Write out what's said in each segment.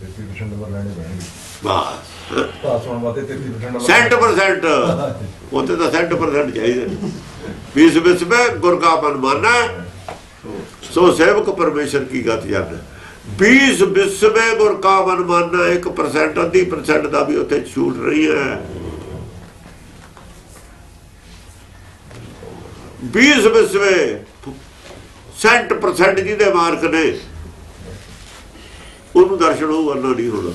33% number ਲੈਣੇ ਪੈਣਗੇ। ਬਸ। ਪਾਸ ਹੋਣ ਵਾਸਤੇ 33% ਨੰਬਰ ਸੈਂਟ ਪਰਸੈਂਟ ਉੱਥੇ ਤਾਂ ਸੈਂਟ ਪਰਸੈਂਟ ਚਾਹੀਦੇ ਨੇ। ਵੀਸ ਵਿਸਵੇ ਗੁਰ ਕਾ ਮਨ ਮਾਨਾ ਸੋ ਸੇਵਕ ਪਰਮੇਸ਼ਰ ਕੀ ਗਤ ਜਾਣੈ 20 ਵਿਸਵੇ ਗੁਰ ਕਾ ਮਨ ਮਾਨਾ 1% ਅੱਧੀ ਪਰਸੈਂਟ ਦਾ ਵੀ ਉੱਥੇ ਛੂਟ ਰਹੀ ਹੈ। 20 ਵਿਸਵੇ ਸੈਂਟ ਪਰਸੈਂਟ ਜਿਹਦੇ ਮਾਰਕ ਨੇ ਉਹਨੂੰ ਦਰਸ਼ਨ ਹੋਊ ਵਰਨਾ ਨਹੀਂ ਹੋਣਾ।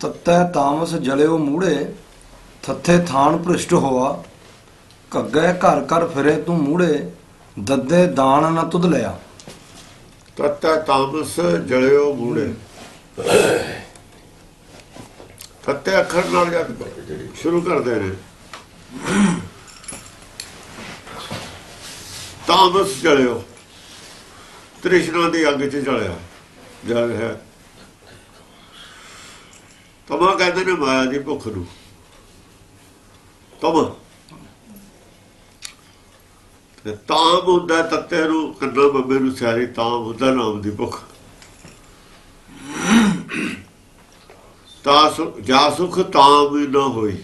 ਤਤੈ ਤਾਮਸ ਜਲਿਓ ਮੂੜੇ ਥੱਥੇ ਥਾਨ ਭ੍ਰਿਸ਼ਟ ਹੋਆ। ਘੱਗੇ ਘਰ ਘਰ ਫਿਰੇ ਤੂੰ ਮੂੜੇ ਦੱਦੇ ਦਾਨ ਨ ਤੁਧ ਲਿਆ। ਤਤੈ ਤਾਮਸ ਜਲਿਓ ਮੂੜੇ। ਤਤੈ ਅੱਖਰ ਨਾਲ ਜਦ ਸ਼ੁਰੂ ਕਰਦੇ ਨੇ। ਤਾਮਸ ਜਲਿਓ। ਤ੍ਰਿਸ਼ਨਾ ਦੀ ਅੱਗ 'ਚ ਜਲਿਆ ਜਾ ਰਿਹਾ ਤਮਾ ਕਹਿੰਦੇ ਨੇ ਮਾਇਆ ਦੀ ਭੁੱਖ ਨੂੰ। ਤਮਾ। ਤੇ ਤਾਮ ਹੁੰਦਾ ਤੱਤੇ ਨੂੰ, ਕੰਨਾਂ ਬੰਬੇ ਨੂੰ ਸਿਆਰੀ, ਤਾਮ ਹੁੰਦਾ ਨਾਮ ਦੀ ਭੁੱਖ। ਤਾਂ ਸੁ- ਜਾ ਸੁਖ ਤਾਮ ਨਾ ਹੋਈ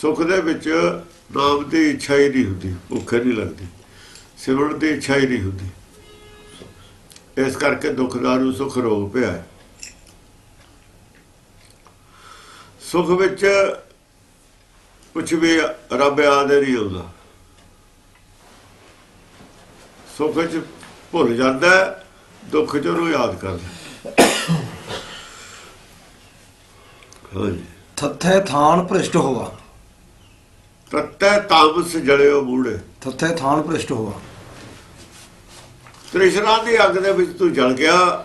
ਸੁਖ ਦੇ ਵਿੱਚ ਨਾਮ ਦੀ ਇੱਛਾ ਹੀ ਨਹੀਂ ਹੁੰਦੀ, ਭੁੱਖ ਨਹੀਂ ਲੱਗਦੀ। ਸਿਮਰਨ ਦੀ ਇੱਛਾ ਹੀ ਨਹੀਂ ਹੁੰਦੀ। ਇਸ ਕਰਕੇ ਦੁਖਦਾਰ ਨੂੰ ਸੁਖ ਰੋਗ ਪਿਆ ਹੈ। ਸੁਖ ਵਿੱਚ ਕੁਝ ਵੀ ਰੱਬ ਆਦੇ ਨਹੀਂ ਆਉਂਦਾ ਸੁੱਖ ਚ ਭੁੱਲ ਜਾਂਦਾ ਹੈ, ਦੁੱਖ ਚ ਉਹਨੂੰ ਯਾਦ ਕਰਦਾ ਹਾਂਜੀ। ਥੱਥੇ ਥਾਨ ਭ੍ਰਿਸ਼ਟ ਹੋਆ। ਤਤੈ ਤਾਮਸ ਜਲਿਓ ਮੂੜੇ ਥੱਥੇ ਥਾਨ ਭ੍ਰਿਸ਼ਟ ਹੋਆ। ਤ੍ਰਿਸ਼ਨਾ ਦੀ ਅੱਗ ਦੇ ਵਿੱਚ ਤੂੰ ਜਲ ਗਿਆ।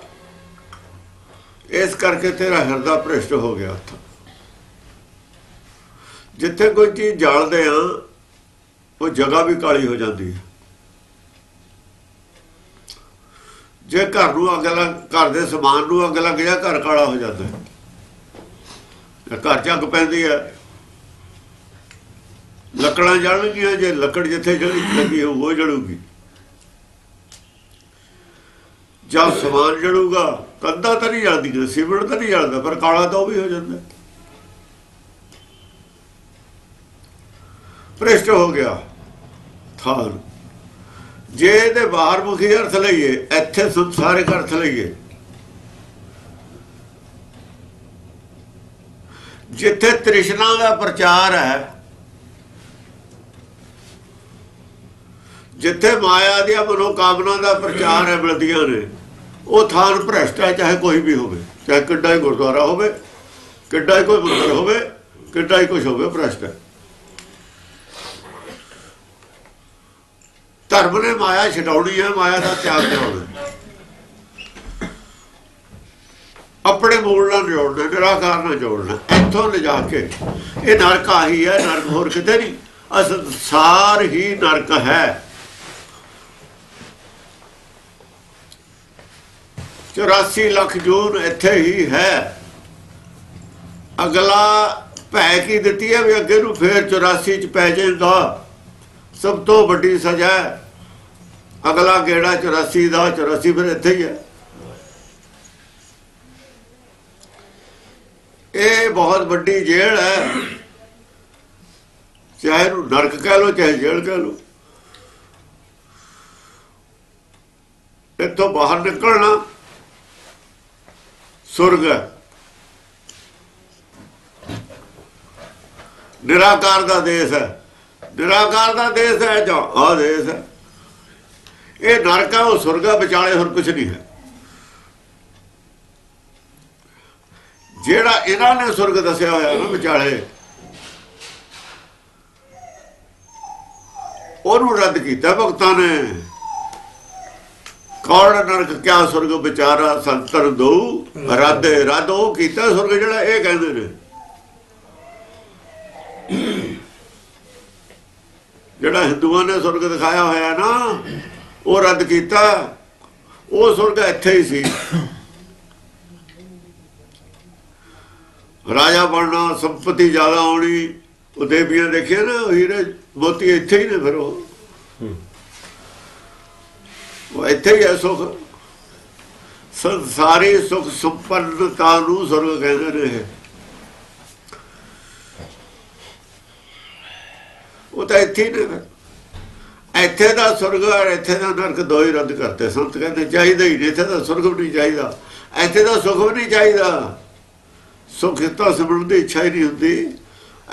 ਇਸ ਕਰਕੇ ਤੇਰਾ ਹਿਰਦਾ ਭ੍ਰਿਸ਼ਟ ਹੋ ਗਿਆ। ਉੱਥੋਂ। ਜਿੱਥੇ ਕੋਈ ਚੀਜ਼ ਜਲਦੇ ਆ, ਉਹ ਜਗ੍ਹਾ ਵੀ ਕਾਲੀ ਹੋ ਜਾਂਦੀ ਹੈ। ਜੇ ਘਰ ਨੂੰ ਅੱਗ ਲੱਗ, ਘਰ ਦੇ ਸਮਾਨ ਨੂੰ ਅੱਗ ਲੱਗ ਜਾ ਘਰ ਕਾਲਾ ਹੋ ਜਾਂਦਾ ਹੈ। ਘਰ ਚ ਅੱਗ ਪੈਂਦੀ ਹੈ। ਲੱਕੜਾਂ ਜਲਣਗੀਆਂ, ਜੇ ਲੱਕੜ ਜਿੱਥੇ ਜਲੀ ਲੱਗੀ ਉਹ ਜਲੂਗੀ। ਜਦ ਸਮਾਨ ਜੜੂਗਾ ਕੰਦਾ ਤਾਂ ਨਹੀਂ ਜਲਦੀ ਸਿਮਰਨ ਤਾਂ ਨਹੀਂ ਜਲਦਾ ਪਰ ਕਾਲਾ ਤਾਂ ਉਹ ਵੀ ਹੋ ਜਾਂਦਾ। ਭ੍ਰਿਸ਼ਟ ਹੋ ਗਿਆ ਥਾਨ ਜੇ ਇਹਦੇ ਬਾਹਰ ਮੁਖੀ ਅਰਥ ਲਈਏ, ਇੱਥੇ ਸੰਸਾਰਿਕ ਅਰਥ ਲਈਏ। ਜਿੱਥੇ ਤ੍ਰਿਸ਼ਨਾ ਦਾ ਪ੍ਰਚਾਰ ਹੈ, ਜਿੱਥੇ ਮਾਇਆ ਦੀਆਂ ਮਨੋਕਾਮਨਾ ਦਾ ਪ੍ਰਚਾਰ ਹੈ, ਮਿਲਦੀਆਂ ਨੇ। ਉਹ ਥਾਨ ਭ੍ਰਸ਼ਟ ਹੈ, ਚਾਹੇ ਕੋਈ ਵੀ ਹੋਵੇ। ਚਾਹੇ ਕਿੱਡਾ ਹੀ ਗੁਰਦੁਆਰਾ ਹੋਵੇ, ਕਿੱਡਾ ਹੀ ਕੋਈ ਮੰਦਰ ਹੋਵੇ, ਕਿੱਡਾ ਹੀ ਕੁਝ ਹੋਵੇ ਭ੍ਰਸ਼ਟ ਹੈ। ਧਰਮ ਨੇ ਮਾਇਆ ਛਡਾਉਣੀ ਹੈ, ਮਾਇਆ ਦਾ ਤਿਆਗ ਕਰਾਉਣਾ ਆਪਣੇ ਮੂਲ ਨਾਲ ਜੋੜਨਾ, ਨਿਰਾਕਾਰ ਨਾਲ ਜੋੜਨਾ, ਇੱਥੋਂ ਲਿਜਾ ਕੇ। ਇਹ ਨਰਕ ਆਹੀ ਹੈ, ਨਰਕ ਹੋਰ ਕਿਤੇ ਨਹੀਂ। ਅਸਲ ਸਾਰ ਹੀ ਨਰਕ ਹੈ। 84 ਲੱਖ ਜੂਨ ਇੱਥੇ ਹੀ ਹੈ। ਅਗਲਾ ਭੈ ਕੀ ਦਿੱਤੀ ਹੈ ਵੀ ਅੱਗੇ ਨੂੰ ਫੇਰ 84 ਚ ਪੈ ਜਾਏਗਾ ਸਭ ਤੋਂ ਵੱਡੀ ਸਜ਼ਾ ਅਗਲਾ ਗੇੜਾ 84 ਦਾ? 84 ਫਿਰ ਇੱਥੇ ਹੀ ਹੈ। ਇਹ ਬਹੁਤ ਵੱਡੀ ਜੇਲ੍ਹ ਹੈ। ਚਾਹੇ ਨੂੰ ਨਰਕ ਕਹਿ ਲੋ ਚਾਹੇ ਜੇਲ੍ਹ ਕਹਿ ਲੋ ਇੱਥੋਂ ਬਾਹਰ ਨਿਕਲਣਾ ਸੁਰਗ। ਨਿਰਾਕਾਰ ਦਾ ਦੇਸ਼ ਹੈ। ਨਿਰਾਕਾਰ ਦਾ ਦੇਸ਼ ਹੈ ਜਾਂ ਆ ਦੇਸ਼ ਹੈ? ਇਹ ਨਰਕ ਹੈ, ਉਹ ਸੁਰਗਾ ਵਿਚਾਲੇ ਹੋਰ ਕੁਝ ਨਹੀਂ ਹੈ। ਜਿਹੜਾ ਇਹਨਾਂ ਨੇ ਸੁਰਗ ਦੱਸਿਆ ਹੋਇਆ ਨਾ ਵਿਚਾਲੇ, ਉਹਨੂੰ ਰੱਦ ਕੀਤਾ ਭਗਤਾਂ ਨੇ। ਕੌਣ ਨਰਕ ਕਿਆ ਸੁਰਗ ਵਿਚਾਰਾ ਸੰਤਰ ਦੋ ਰੱਦ ਰੱਦ ਕੀਤਾ ਸੁਰਗ ਜਿਹੜਾ, ਇਹ ਕਹਿੰਦੇ ਨੇ। ਜਿਹੜਾ ਹਿੰਦੂਆਂ ਨੇ ਸੁਰਗ ਦਿਖਾਇਆ ਹੋਇਆ ਨਾ, ਉਹ ਰੱਦ ਕੀਤਾ। ਉਹ ਸੁਰਗ ਇੱਥੇ ਹੀ ਸੀ। ਰਾਜਾ ਬਣਨਾ, ਸੰਪਤੀ ਜ਼ਿਆਦਾ ਆਉਣੀ, ਉਹ ਦੇਵੀਆਂ ਦੇਖਿਆ ਨਾ, ਹੀਰੇ ਮੋਤੀ ਇੱਥੇ ਹੀ ਨੇ ਫਿਰ ਉਹ। ਉਹ ਇੱਥੇ ਹੀ ਹੈ ਸੁਖ। ਸੰਸਾਰੀ ਸੁਖ ਸੰਪੰਨਤਾ ਨੂੰ ਸੁਰਗ ਕਹਿੰਦੇ ਨੇ ਉਹ ਤਾਂ ਇੱਥੇ ਨੇ ਇੱਥੇ ਦਾ ਸੁਰਗ ਔਰ ਇੱਥੇ ਦਾ ਨਰਕ ਦੋ ਹੀ ਰੱਦ ਕਰਤੇ। ਸੰਤ ਕਹਿੰਦੇ ਚਾਹੀਦਾ ਹੀ ਨਹੀਂ, ਇੱਥੇ ਦਾ ਸੁਰਗ ਵੀ ਨਹੀਂ ਚਾਹੀਦਾ। ਇੱਥੇ ਦਾ ਸੁਖ ਵੀ ਨਹੀਂ ਚਾਹੀਦਾ। ਸੁਖ ਤਾਂ ਸਿਮਰਨ ਦੀ ਇੱਛਾ ਹੀ ਨਹੀਂ ਹੁੰਦੀ।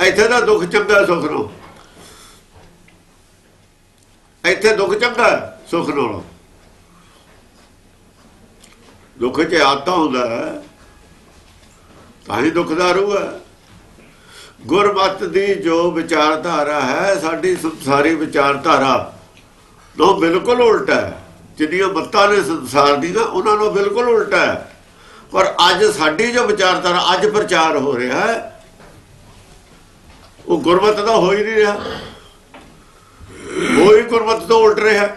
ਇੱਥੇ ਦਾ ਦੁੱਖ ਚੰਗਾ ਸੁਖ ਨਾਲੋਂ। ਇੱਥੇ ਦੁੱਖ ਚੰਗਾ ਸੁਖ ਨਾਲੋਂ। ਦੁੱਖ ਚ ਆਤਾ ਹੁੰਦਾ ਹੈ, ਤਾਂ ਹੀ ਦੁੱਖ ਦਾ ਰੂਹ ਹੈ। ਗੁਰਮਤ ਦੀ ਜੋ ਵਿਚਾਰਧਾਰਾ ਹੈ, ਸਾਡੀ ਸੰਸਾਰੀ ਵਿਚਾਰਧਾਰਾ ਤੋਂ ਬਿਲਕੁਲ ਉਲਟਾ ਹੈ। ਜਿੰਨੀਆਂ ਮੱਤਾਂ ਨੇ ਸੰਸਾਰ ਦੀਆਂ ਉਹਨਾਂ ਨੂੰ ਬਿਲਕੁਲ ਉਲਟਾ ਹੈ। ਪਰ ਅੱਜ ਸਾਡੀ ਜੋ ਵਿਚਾਰਧਾਰਾ, ਅੱਜ ਪ੍ਰਚਾਰ ਹੋ ਰਿਹਾ ਹੈ, ਉਹ ਗੁਰਮਤ ਦਾ ਹੋ ਹੀ ਨਹੀਂ ਰਿਹਾ। ਉਹੀ ਗੁਰਮਤ ਤੋਂ ਉਲਟ ਰਿਹਾ।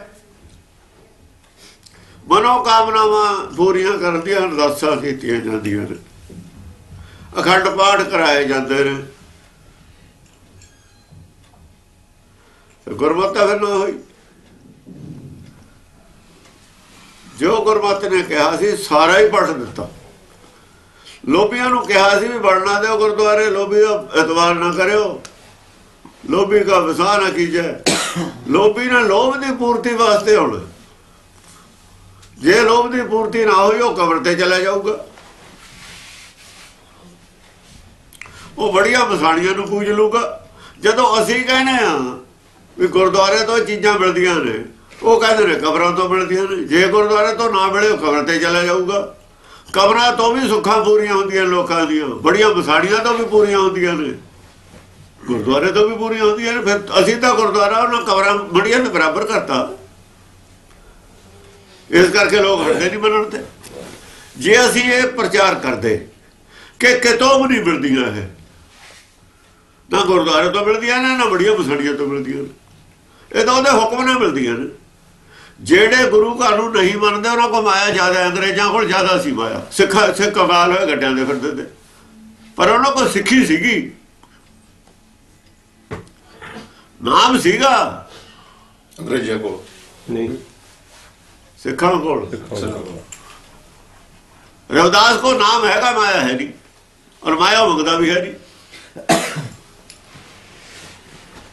ਮਨੋ ਕਾਮਨਾਵਾਂ ਪੂਰੀਆਂ ਕਰਨ ਦੀਆਂ ਅਰਦਾਸਾਂ ਕੀਤੀਆਂ ਜਾਂਦੀਆਂ ਨੇ। ਅਖੰਡ ਪਾਠ ਕਰਾਏ ਜਾਂਦੇ ਨੇ। ਤੇ ਗੁਰਮਤਿ ਫਿਰ ਨਾ ਹੋਈ। ਜੋ ਗੁਰਮਤਿ ਨੇ ਕਿਹਾ ਸੀ, ਸਾਰਾ ਹੀ ਪੜ੍ਹ ਦਿੱਤਾ। ਲੋਭੀਆਂ ਨੂੰ ਕਿਹਾ ਸੀ ਵੀ ਵੜਨਾ ਦਿਓ ਗੁਰਦੁਆਰੇ, ਲੋਭੀ ਦਾ ਇਤਵਾਰ ਨਾ ਕਰਿਓ। ਲੋਭੀ ਦਾ ਵਿਸਾਹ ਨਾ ਕੀਜੈ। ਲੋਭੀ ਨੇ ਲੋਭ ਦੀ ਪੂਰਤੀ ਵਾਸਤੇ ਹੁਣ ਜੇ ਲੋਭ ਦੀ ਪੂਰਤੀ ਨਾ ਹੋਈ, ਉਹ ਕਬਰ ਤੇ ਚਲਾ ਜਾਊਗਾ। ਉਹ ਬੜੀਆਂ ਮਸਾਣੀਆਂ ਨੂੰ ਪੂਜ ਲੂਗਾ ਜਦੋਂ ਅਸੀਂ ਕਹਿੰਦੇ ਆ ਵੀ ਗੁਰਦੁਆਰੇ ਤੋਂ ਚੀਜ਼ਾਂ ਮਿਲਦੀਆਂ ਨੇ, ਉਹ ਕਹਿੰਦੇ ਨੇ ਕਬਰਾਂ ਤੋਂ ਮਿਲਦੀਆਂ ਨੇ। ਜੇ ਗੁਰਦੁਆਰੇ ਤੋਂ ਨਾ ਮਿਲੇ, ਉਹ ਕਬਰ ਤੇ ਚਲਾ ਜਾਊਗਾ। ਕਬਰਾਂ ਤੋਂ ਵੀ ਸੁੱਖਾਂ ਪੂਰੀਆਂ ਹੁੰਦੀਆਂ ਲੋਕਾਂ ਦੀਆਂ। ਬੜੀਆਂ ਮਸਾਣੀਆਂ ਤੋਂ ਵੀ ਪੂਰੀਆਂ ਹੁੰਦੀਆਂ ਨੇ। ਗੁਰਦੁਆਰੇ ਤੋਂ ਵੀ ਪੂਰੀਆਂ ਹੁੰਦੀਆਂ ਨੇ। ਫਿਰ ਅਸੀਂ ਤਾਂ ਗੁਰਦੁਆਰਾ ਉਹਨਾਂ ਕਬਰਾਂ ਬੜੀਆਂ ਦੇ ਬਰਾਬਰ ਕਰਤਾ। ਇਸ ਕਰਕੇ ਲੋਕ ਹਟਦੇ ਨਹੀਂ ਮੰਨਣ ਤੇ। ਜੇ ਅਸੀਂ ਇਹ ਪ੍ਰਚਾਰ ਕਰਦੇ ਕਿ ਕਿਤੋਂ ਵੀ ਨਹੀਂ ਮਿਲਦੀਆਂ ਇਹ ਨਾ ਗੁਰਦੁਆਰੇ ਤੋਂ ਮਿਲਦੀਆਂ ਨੇ ਨਾ ਬੜੀਆਂ ਮਸੜੀਆਂ ਤੋਂ ਮਿਲਦੀਆਂ ਨੇ। ਇਹ ਤਾਂ ਉਹਦੇ ਹੁਕਮ ਨਾਲ ਮਿਲਦੀਆਂ ਨੇ। ਜਿਹੜੇ ਗੁਰੂ ਘਰ ਨੂੰ ਨਹੀਂ ਮੰਨਦੇ ਉਹਨਾਂ ਕੋਲ ਮਾਇਆ ਜ਼ਿਆਦਾ ਅੰਗਰੇਜ਼ਾਂ ਕੋਲ ਜ਼ਿਆਦਾ ਸੀ ਮਾਇਆ। ਸਿੱਖਾ ਸਿੱਖ ਕਮਾਲ ਹੋਏ ਗੱਡਿਆਂ ਦੇ ਫਿਰਦੇ ਤੇ। ਪਰ ਉਹਨਾਂ ਕੋਲ ਸਿੱਖੀ ਸੀਗੀ। ਨਾਮ ਸੀਗਾ। ਅੰਗਰੇਜ਼ਾਂ ਕੋਲ। ਨਹੀਂ। ਸਿੱਖਾਂ ਕੋਲ। ਰਵਿਦਾਸ ਕੋ ਨਾਮ ਹੈਗਾ ਮਾਇਆ ਹੈ ਨਹੀਂ। ਔਰ ਮਾਇਆ ਮੰਗਦਾ ਵੀ ਹੈ ਨਹੀਂ।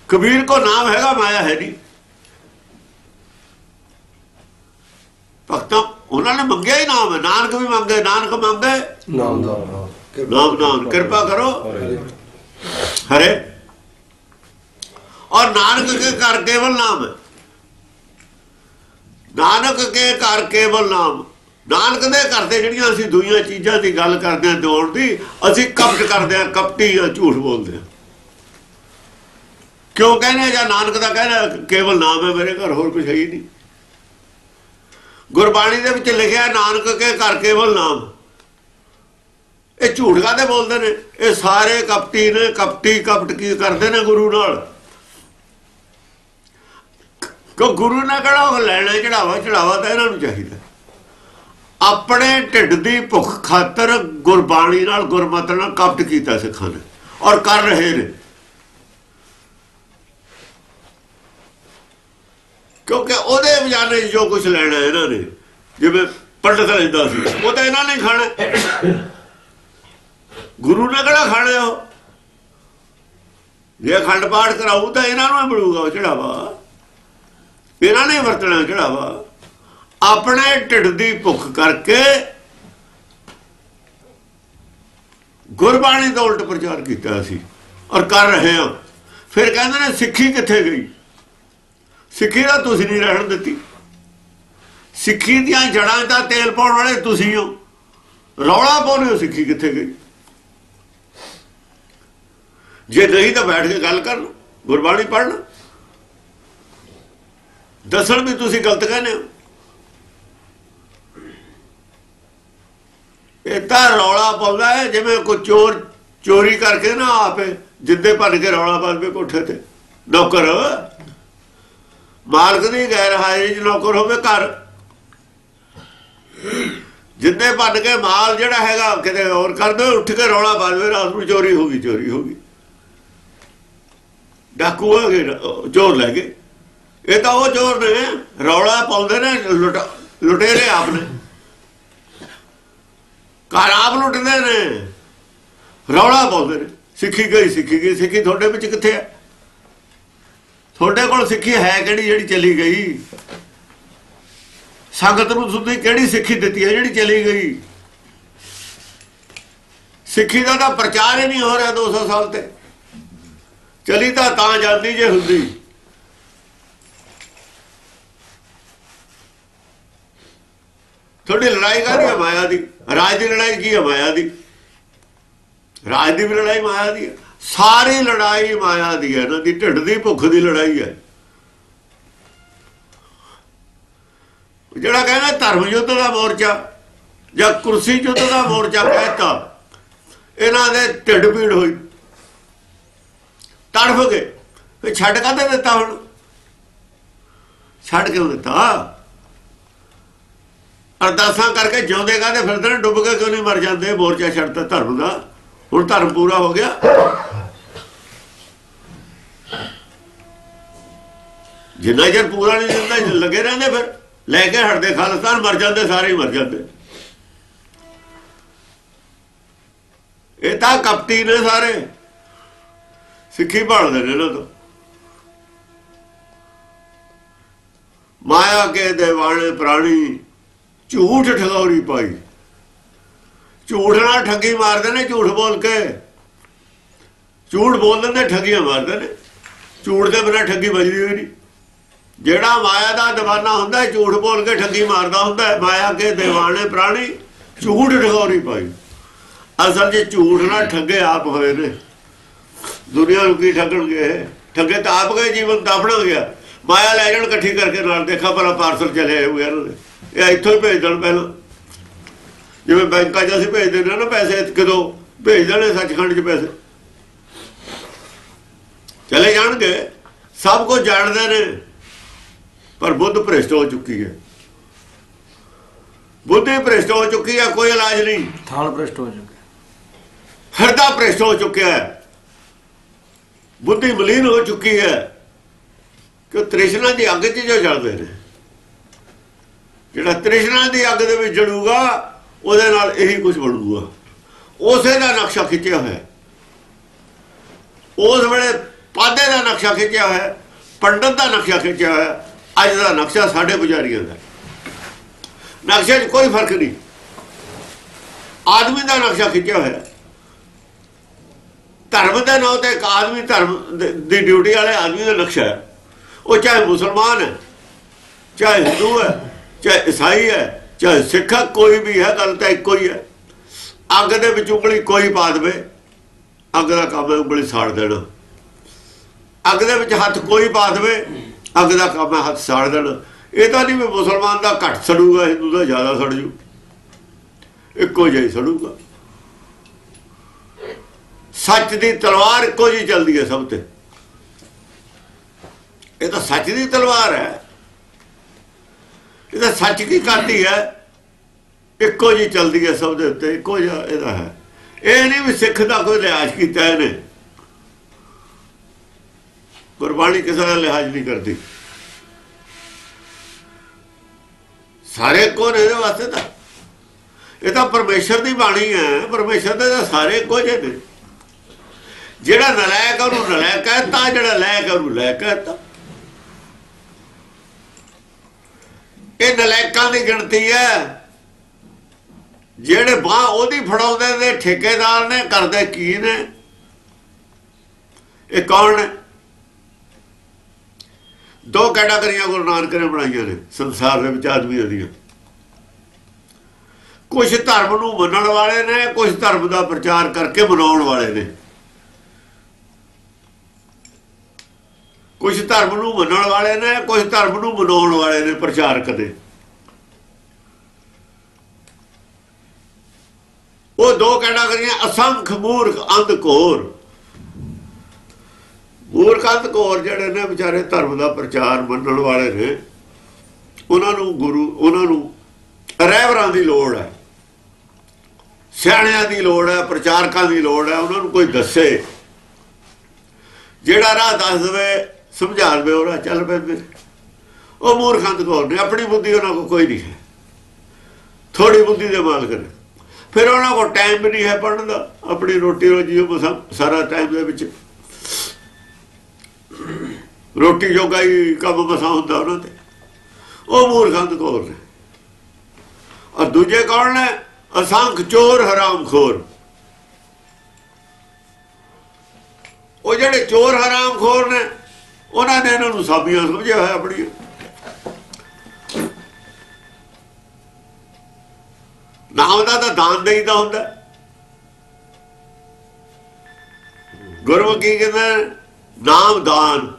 ਕਬੀਰ ਕੋ ਨਾਮ ਹੈਗਾ ਮਾਇਆ ਹੈ ਨਹੀਂ। ਭਗਤਾਂ ਉਹਨਾਂ ਨੇ ਮੰਗਿਆ ਹੀ ਨਾਮ। ਹੈ ਨਾਨਕ ਵੀ ਮੰਗੇ ਨਾਨਕ ਮੰਗੇ ਨਾਮ ਦਾ। ਨਾਮ ਨਾਮ ਕਿਰਪਾ ਕਰੋ। ਹਰੇ। ਔਰ ਨਾਨਕ ਕੇ ਘਰ ਕੇਵਲ ਨਾਮ ਹੈ। ਨਾਨਕ ਕੇ ਘਰ ਕੇਵਲ ਨਾਮ। ਨਾਨਕ ਦੇ ਘਰ ਤੇ ਜਿਹੜੀਆਂ ਅਸੀਂ ਦੁਨੀਆਂ ਚੀਜ਼ਾਂ ਦੀ ਗੱਲ ਕਰਦੇ ਹਾਂ ਦੌੜ ਦੀ, ਅਸੀਂ ਕਪਟ ਕਰਦੇ ਹਾਂ, ਕਪਟੀ ਜਾਂ ਝੂਠ ਬੋਲਦੇ ਹਾਂ। ਕਿਉਂ ਕਹਿੰਦੇ ਜਾਂ ਨਾਨਕ ਦਾ ਕਹਿੰਦਾ ਕੇਵਲ ਨਾਮ ਹੈ ਮੇਰੇ ਘਰ, ਹੋਰ ਕੁਝ ਹੈ ਹੀ ਨਹੀਂ। ਗੁਰਬਾਣੀ ਦੇ ਵਿੱਚ ਲਿਖਿਆ ਨਾਨਕ ਕੇ ਘਰ ਕੇਵਲ ਨਾਮ। ਇਹ ਝੂਠ ਕਾਦੇ ਬੋਲਦੇ ਨੇ? ਇਹ ਸਾਰੇ ਕਪਟੀ ਨੇ, ਕਪਟੀ ਕਪਟ ਕੀ ਕਰਦੇ ਨੇ ਗੁਰੂ ਨਾਲ? ਕਿਉਂ ਗੁਰੂ ਨੇ ਕਿਹੜਾ ਉਹ ਲੈਣਾ ਚੜਾਵਾ ਚੜਾਵਾ ਤਾਂ ਇਹਨਾਂ ਨੂੰ ਚਾਹੀਦਾ। ਆਪਣੇ ਢਿੱਡ ਦੀ ਭੁੱਖ ਖਾਤਰ ਗੁਰਬਾਣੀ ਨਾਲ ਗੁਰਮਤਿ ਨਾਲ ਕਪਟ ਕੀਤਾ ਸਿੱਖਾਂ ਨੇ ਔਰ ਕਰ ਰਹੇ ਨੇ। ਕਿਉਂਕਿ ਉਹਦੇ ਬਜਾਨੇ ਜੋ ਕੁਝ ਲੈਣਾ ਇਹਨਾਂ ਨੇ, ਜਿਵੇਂ ਪੰਡਤ ਲੈਂਦਾ ਸੀ, ਉਹ ਤਾਂ ਇਹਨਾਂ ਨੇ ਖਾਣਾ। ਗੁਰੂ ਨੇ ਕਿਹੜਾ ਖਾਣਾ ਉਹ? ਜੇ ਅਖੰਡ ਪਾਠ ਕਰਾਉ ਤਾਂ ਇਹਨਾਂ ਨੂੰ ਹੀ ਮਿਲੂਗਾ ਉਹ ਚੜਾਵਾ। ਇਹਨਾਂ ਨੇ ਵਰਤਣਾ ਚੜਾਵਾ ਆਪਣੇ ਢਿੱਡ ਦੀ ਭੁੱਖ ਕਰਕੇ ਗੁਰਬਾਣੀ ਦਾ ਉਲਟ ਪ੍ਰਚਾਰ ਕੀਤਾ ਸੀ ਔਰ ਕਰ ਰਹੇ ਹਾਂ। ਫਿਰ ਕਹਿੰਦੇ ਨੇ, ਸਿੱਖੀ ਕਿੱਥੇ ਗਈ? ਸਿੱਖੀ ਦਾ ਤੁਸੀਂ ਨਹੀਂ ਰਹਿਣ ਦਿੱਤੀ। ਸਿੱਖੀ ਦੀਆਂ ਜੜਾਂ ਦਾ ਤੇਲ ਪਾਉਣ ਵਾਲੇ ਤੁਸੀਂ ਹੋ। ਰੌਲਾ ਪਾਉਂਦੇ ਹੋ ਸਿੱਖੀ ਕਿੱਥੇ ਗਈ? ਜੇ ਨਹੀਂ ਤਾਂ ਬੈਠ ਕੇ ਗੱਲ ਕਰਨ, ਗੁਰਬਾਣੀ ਪੜਨ ਦੱਸਣ ਵੀ ਤੁਸੀਂ ਗਲਤ ਕਹਿੰਦੇ ਹੋ। ਇਹ ਤਾਂ ਰੌਲਾ ਪਾਉਂਦਾ ਹੈ, ਜਿਵੇਂ ਕੋਈ ਚੋਰ ਚੋਰੀ ਕਰਕੇ ਨਾ ਆਪੇ ਜਿੱਦੇ ਭੰਨ ਕੇ ਰੌਲਾ ਪਾਵੇ ਕੋਠੇ ਤੇ। ਨੌਕਰ। ਮਾਲਕ ਦੀ ਗੈਰ ਹਾਜ਼ਰੀ 'ਚ ਨੌਕਰ ਹੋਵੇ ਘਰ। ਜਿੱਦੇ ਭੰਨ ਕੇ ਮਾਲ ਜਿਹੜਾ ਹੈਗਾ ਕਿਤੇ ਹੋਰ ਕਰਦੇ ਦੋ ਉੱਠ ਕੇ ਰੌਲਾ ਪਾਵੇ ਰਾਤ ਨੂੰ ਚੋਰੀ ਹੋ ਗਈ, ਚੋਰੀ ਹੋ ਗਈ। ਡਾਕੂ ਆ ਗਏ ਚੋਰ ਲੈ ਗਏ। ਇਹ ਤਾਂ ਉਹ ਚੋਰ ਨੇ, ਰੌਲਾ ਪਾਉਂਦੇ ਨੇ, ਲੁਟ- ਲੁਟੇਰੇ ਆਪ ਨੇ। ਘਰ ਆਪ ਲੁੱਟਦੇ ਨੇ। ਰੌਲਾ ਪਾਉਂਦੇ ਨੇ। ਸਿੱਖੀ ਗਈ ਸਿੱਖੀ ਗਈ। ਸਿੱਖੀ ਤੁਹਾਡੇ ਵਿੱਚ ਕਿੱਥੇ ਹੈ? ਤੁਹਾਡੇ ਕੋਲ ਸਿੱਖੀ ਹੈ ਕਿਹੜੀ ਜਿਹੜੀ ਚਲੀ ਗਈ? ਸੰਗਤ ਨੂੰ ਤੁਸੀਂ ਕਿਹੜੀ ਸਿੱਖੀ ਦਿੱਤੀ ਹੈ ਜਿਹੜੀ ਚਲੀ ਗਈ? ਸਿੱਖੀ ਦਾ ਤਾਂ ਪ੍ਰਚਾਰ ਹੀ ਨਹੀਂ ਹੋ ਰਿਹਾ 200 ਸਾਲ ਤੇ। ਚਲੀ ਤਾਂ ਤਾਂ ਜਾਂਦੀ ਜੇ ਹੁੰਦੀ। ਤੁਹਾਡੀ ਲੜਾਈ ਕਾਹਦੀ ਹੈ ਮਾਇਆ ਦੀ? ਰਾਜ ਦੀ ਲੜਾਈ ਕੀ ਹੈ ਮਾਇਆ ਦੀ? ਰਾਜ ਦੀ ਵੀ ਲੜਾਈ ਮਾਇਆ ਦੀ ਸਾਰੀ ਲੜਾਈ ਮਾਇਆ ਦੀ ਹੈ ਇਹਨਾਂ ਦੀ ਢਿੱਡ ਦੀ ਭੁੱਖ ਦੀ ਲੜਾਈ ਹੈ ਜਿਹੜਾ ਕਹਿੰਦਾ ਧਰਮ ਯੁੱਧ ਦਾ ਮੋਰਚਾ ਜਾਂ ਕੁਰਸੀ ਯੁੱਧ ਦਾ ਮੋਰਚਾ ਕਹਿਤਾ, ਇਹਨਾਂ ਦੇ ਢਿੱਡ ਪੀੜ ਹੋਈ। ਤੜਫ ਗਏ। ਛੱਡ ਕਾਹਦੇ ਦਿੱਤਾ ਹੁਣ? ਛੱਡ ਕਿਉਂ ਦਿੱਤਾ? ਅਰਦਾਸਾਂ ਕਰਕੇ ਜਿਉਂਦੇ ਕਾਹਦੇ ਫਿਰਦੇ ਨੇ ਡੁੱਬ ਕੇ ਕਿਉਂ ਨਹੀਂ ਮਰ ਜਾਂਦੇ? ਮੋਰਚਾ ਛੱਡਤਾ ਧਰਮ ਦਾ। ਹੁਣ ਧਰਮ ਪੂਰਾ ਹੋ ਗਿਆ। ਜਿੰਨਾ ਚਿਰ ਪੂਰਾ ਨਹੀਂ ਦਿੰਦਾ ਲੱਗੇ ਰਹਿੰਦੇ ਫਿਰ। ਲੈ ਕੇ ਹਟਦੇ ਖਾਲਸਤਾਨ, ਮਰ ਜਾਂਦੇ ਸਾਰੇ ਹੀ ਮਰ ਜਾਂਦੇ। ਇਹ ਤਾਂ ਕਪਟੀ ਨੇ ਸਾਰੇ। ਸਿੱਖੀ ਭਾਲਦੇ ਨੇ ਇਹਨਾਂ ਤੋਂ। ਮਾਇਆ ਕੇ ਦੇਵਾਣੇ ਪ੍ਰਾਣੀ ਝੂਠ ਠਗੌਰੀ ਪਾਈ। ਝੂਠ ਨਾਲ ਠੱਗੀ ਮਾਰਦੇ ਨੇ, ਝੂਠ ਬੋਲ ਕੇ। ਝੂਠ ਬੋਲਦੇ ਨੇ ਠੱਗੀਆਂ ਮਾਰਦੇ ਨੇ। ਝੂਠ ਦੇ ਬਿਨਾਂ ਠੱਗੀ ਵੱਜਦੀ ਹੋਈ ਨਹੀਂ। ਜਿਹੜਾ ਮਾਇਆ ਦਾ دیਵਾਨਾ ਹੁੰਦਾ, ਝੂਠ ਬੋਲ ਕੇ ਠੱਗੀ ਮਾਰਦਾ ਹੁੰਦਾ ਹੈ। ਮਾਇਆ ਕੇ ਦੇਵਾਨੇ ਪ੍ਰਾਣੀ, ਝੂਠ ਠਗੌਰੀ ਪਾਈ। ਅਸਲ ਜੇ ਝੂਠ ਨਾਲ ਠੱਗੇ ਆਪ ਹੋਏ ਨੇ। ਦੁਨੀਆ ਨੂੰ ਕੀ ਠੱਗਣਗੇ ਇਹ? ਠੱਗੇ ਤਾਂ ਆਪ ਗਏ, ਜੀਵਨ ਤਾਂ ਆਪਣਾ ਗਿਆ। ਮਾਇਆ ਲੈ ਜਾਣ ਇਕੱਠੀ ਕਰਕੇ ਨਾਲ ਦੇਖਾ, ਭਲਾ ਪਾਰਸਲ ਚਲੇ ਹੋਏ ਇਹਨਾਂ ਨੇ ਇਹ ਇੱਥੋਂ ਹੀ ਭੇਜ ਦੇਣ ਪਹਿਲਾਂ। ਜਿਵੇਂ ਬੈਂਕਾਂ 'ਚ ਅਸੀਂ ਭੇਜਦੇ ਨੇ ਨਾ ਪੈਸੇ ਕਦੋਂ ਭੇਜ ਦੇਣੇ ਸੱਚਖੰਡ 'ਚ ਪੈਸੇ। ਚਲੇ ਜਾਣਗੇ ਸਭ ਕੁਝ ਜਾਣਦੇ ਨੇ ਪਰ ਬੁੱਧ ਭ੍ਰਿਸ਼ਟ ਹੋ ਚੁੱਕੀ ਹੈ। ਬੁੱਧੀ ਭ੍ਰਿਸ਼ਟ ਹੋ ਚੁੱਕੀ ਹੈ ਕੋਈ ਇਲਾਜ ਨਹੀਂ। ਥਾਲ ਭ੍ਰਿਸ਼ਟ ਹੋ ਚੁੱਕੇ ਹਿਰਦਾ ਭ੍ਰਿਸ਼ਟ ਹੋ ਚੁੱਕਿਆ ਹੈ। ਬੁੱਧੀ ਮਲੀਨ ਹੋ ਚੁੱਕੀ ਹੈ ਕਿ ਤ੍ਰਿਸ਼ਨਾ ਦੀ ਅੱਗ 'ਚ ਜੋ ਜਲਦੇ ਨੇ। ਜਿਹੜਾ ਤ੍ਰਿਸ਼ਨਾ ਦੀ ਅੱਗ ਦੇ ਵਿੱਚ ਜੜੂਗਾ, ਉਹਦੇ ਨਾਲ ਇਹੀ ਕੁਝ ਬਣੂਗਾ। ਉਸੇ ਦਾ ਨਕਸ਼ਾ ਖਿੱਚਿਆ ਹੋਇਆ। ਉਸ ਵੇਲੇ ਪਾਦੇ ਦਾ ਨਕਸ਼ਾ ਖਿੱਚਿਆ ਹੋਇਆ, ਪੰਡਤ ਦਾ ਨਕਸ਼ਾ ਖਿੱਚਿਆ ਹੋਇਆ, ਅੱਜ ਦਾ ਨਕਸ਼ਾ ਸਾਡੇ ਪੁਜਾਰੀਆਂ ਦਾ। ਨਕਸ਼ੇ 'ਚ ਕੋਈ ਫ਼ਰਕ ਨਹੀਂ। ਆਦਮੀ ਦਾ ਨਕਸ਼ਾ ਖਿੱਚਿਆ ਹੋਇਆ। ਧਰਮ ਦੇ ਨਾਂ ਤੇ ਇੱਕ ਆਦਮੀ ਧਰਮ ਦੀ ਡਿਊਟੀ ਵਾਲੇ ਆਦਮੀ ਦਾ ਨਕਸ਼ਾ ਹੈ। ਉਹ ਚਾਹੇ ਮੁਸਲਮਾਨ ਹੈ, ਚਾਹੇ ਹਿੰਦੂ ਹੈ ਚਾਹੇ ਈਸਾਈ ਹੈ, ਚਾਹੇ ਸਿੱਖ ਹੈ, ਕੋਈ ਵੀ ਹੈ ਗੱਲ ਤਾਂ ਇੱਕੋ ਹੀ ਹੈ। ਅੱਗ ਦੇ ਵਿੱਚ ਉਂਗਲੀ ਕੋਈ ਪਾ ਦੇਵੇ, ਅੱਗ ਦਾ ਕੰਮ ਹੈ, ਉਂਗਲੀ ਸਾੜ ਦੇਣਾ। ਅੱਗ ਦੇ ਵਿੱਚ ਹੱਥ ਕੋਈ ਪਾ ਦੇਵੇ, ਅੱਗ ਦਾ ਕੰਮ ਹੈ, ਹੱਥ ਸਾੜ ਦੇਣਾ। ਇਹ ਤਾਂ ਨਹੀਂ ਵੀ ਮੁਸਲਮਾਨ ਦਾ ਘੱਟ ਸੜੂਗਾ, ਹਿੰਦੂ ਦਾ ਜ਼ਿਆਦਾ ਸੜ ਜੂ। ਇੱਕੋ ਜਿਹਾ ਹੀ ਸੜੂਗਾ। ਸੱਚ ਦੀ ਤਲਵਾਰ ਇੱਕੋ ਜਿਹੀ ਚੱਲਦੀ ਹੈ ਸਭ ਤੇ। ਇਹ ਤਾਂ ਸੱਚ ਦੀ ਤਲਵਾਰ ਹੈ। ਇਹ ਤਾਂ ਸੱਚ ਕੀ ਕਰਦੀ ਹੈ? ਇੱਕੋ ਜਿਹੀ ਚੱਲਦੀ ਹੈ ਸਭ ਦੇ ਉੱਤੇ, ਇੱਕੋ ਜਿਹਾ ਇਹਦਾ ਹੈ। ਇਹ ਨਹੀਂ ਵੀ ਸਿੱਖ ਦਾ ਕੋਈ ਲਿਹਾਜ਼ ਕੀਤਾ ਇਹਨੇ। ਗੁਰਬਾਣੀ ਕਿਸੇ ਦਾ ਲਿਹਾਜ਼ ਨਹੀਂ ਕਰਦੀ। ਸਾਰੇ ਕੋਨ ਇਹਦੇ ਵਾਸਤੇ ਤਾਂ। ਇਹ ਤਾਂ ਪਰਮੇਸ਼ਰ ਦੀ ਬਾਣੀ ਹੈ, ਪਰਮੇਸ਼ਰ ਦੇ ਤਾਂ ਸਾਰੇ ਇੱਕੋ ਜਿਹੇ ਨੇ। ਜਿਹੜਾ ਨਲਾਇਕ ਉਹਨੂੰ ਨਲਾਇਕ ਕਹਤਾ ਜਿਹੜਾ ਲਾਇਕ ਆ ਉਹਨੂੰ ਲਾਇਕ ਕਹਤਾ ਇਹ ਨਲਾਇਕਾਂ ਦੀ ਗਿਣਤੀ ਹੈ। ਜਿਹੜੇ ਬਾਹ ਉਹਦੀ ਫੜਾਉਂਦੇ ਨੇ, ਠੇਕੇਦਾਰ ਨੇ, ਕਰਦੇ ਕੀ ਨੇ? ਇਹ ਕੌਣ ਨੇ? ਦੋ ਕੈਟਾਗਰੀਆਂ ਗੁਰੂ ਨਾਨਕ ਨੇ ਬਣਾਈਆਂ ਨੇ, ਸੰਸਾਰ ਦੇ ਵਿੱਚ ਆਦਮੀਆਂ ਦੀਆਂ। ਕੁਝ ਧਰਮ ਨੂੰ ਮੰਨਣ ਵਾਲੇ ਨੇ ਕੁਝ ਧਰਮ ਦਾ ਪ੍ਰਚਾਰ ਕਰਕੇ ਮਨਾਉਣ ਵਾਲੇ ਨੇ। ਕੁਝ ਧਰਮ ਨੂੰ ਮੰਨਣ ਵਾਲੇ ਨੇ ਕੁਝ ਧਰਮ ਨੂੰ ਮਨਾਉਣ ਵਾਲੇ ਨੇ ਪ੍ਰਚਾਰਕ ਨੇ ਉਹ ਦੋ ਕੈਟਾਗਰੀਆਂ, ਅਸੰਖ, ਮੂਰਖ, ਅੰਧ ਘੋਰ ਮੂਰਖ, ਅੰਧ ਜਿਹੜੇ ਨੇ ਵਿਚਾਰੇ ਧਰਮ ਦਾ ਪ੍ਰਚਾਰ ਮੰਨਣ ਵਾਲੇ ਨੇ। ਉਹਨਾਂ ਨੂੰ ਗੁਰੂ, ਉਹਨਾਂ ਨੂੰ ਰਹਿਬਰਾਂ ਦੀ ਲੋੜ ਹੈ। ਸਿਆਣਿਆਂ ਦੀ ਲੋੜ ਹੈ, ਪ੍ਰਚਾਰਕਾਂ ਦੀ ਲੋੜ ਹੈ, ਉਹਨਾਂ ਨੂੰ ਕੋਈ ਦੱਸੇ। ਜਿਹੜਾ ਰਾਹ ਦੱਸ ਦੇਵੇ ਸਮਝਾ ਦੇਵੇ ਉਹ ਚੱਲ ਪੈਂਦੇ ਉਹ ਮੂਰਖੰਦ ਕੋਲ ਨੇ ਆਪਣੀ ਬੁੱਧੀ ਉਹਨਾਂ ਕੋਲ ਕੋਈ ਨਹੀਂ ਹੈ। ਥੋੜੀ ਬੁੱਧੀ ਦੇ ਮਾਲਕ ਨੇ। ਫਿਰ ਉਹਨਾਂ ਕੋਲ ਟਾਈਮ ਵੀ ਨਹੀਂ ਹੈ ਪੜਨ ਦਾ, ਆਪਣੀ ਰੋਟੀ ਰੋਜੀ ਉਹ ਮਸਾਂ ਸਾਰਾ ਟਾਈਮ ਦੇ ਵਿੱਚ। ਰੋਟੀ ਜੋਗਾ ਹੀ ਕੰਮ ਮਸਾਂ ਹੁੰਦਾ ਉਹਨਾਂ ਤੇ। ਉਹ ਮੂਰਖੰਤ ਕੋਲ ਨੇ। ਔਰ ਦੂਜੇ ਕੌਣ ਨੇ? ਅਸੰਖ, ਚੋਰ ਹਰਾਮਖੋਰ ਉਹ ਜਿਹੜੇ ਚੋਰ ਹਰਾਮਖੋਰ ਨੇ ਉਹਨਾਂ ਨੇ ਇਹਨਾਂ ਨੂੰ ਸਾਬੀਆਂ ਸਮਝਿਆ ਹੋਇਆ ਆਪਣੀਆਂ। ਨਾਮ ਦਾ ਤਾਂ ਦਾਨ ਦੇਈਦਾ ਹੁੰਦਾ। ਗੁਰਮੁਖੀ ਕਹਿੰਦਾ ਨਾਮ ਦਾਨ।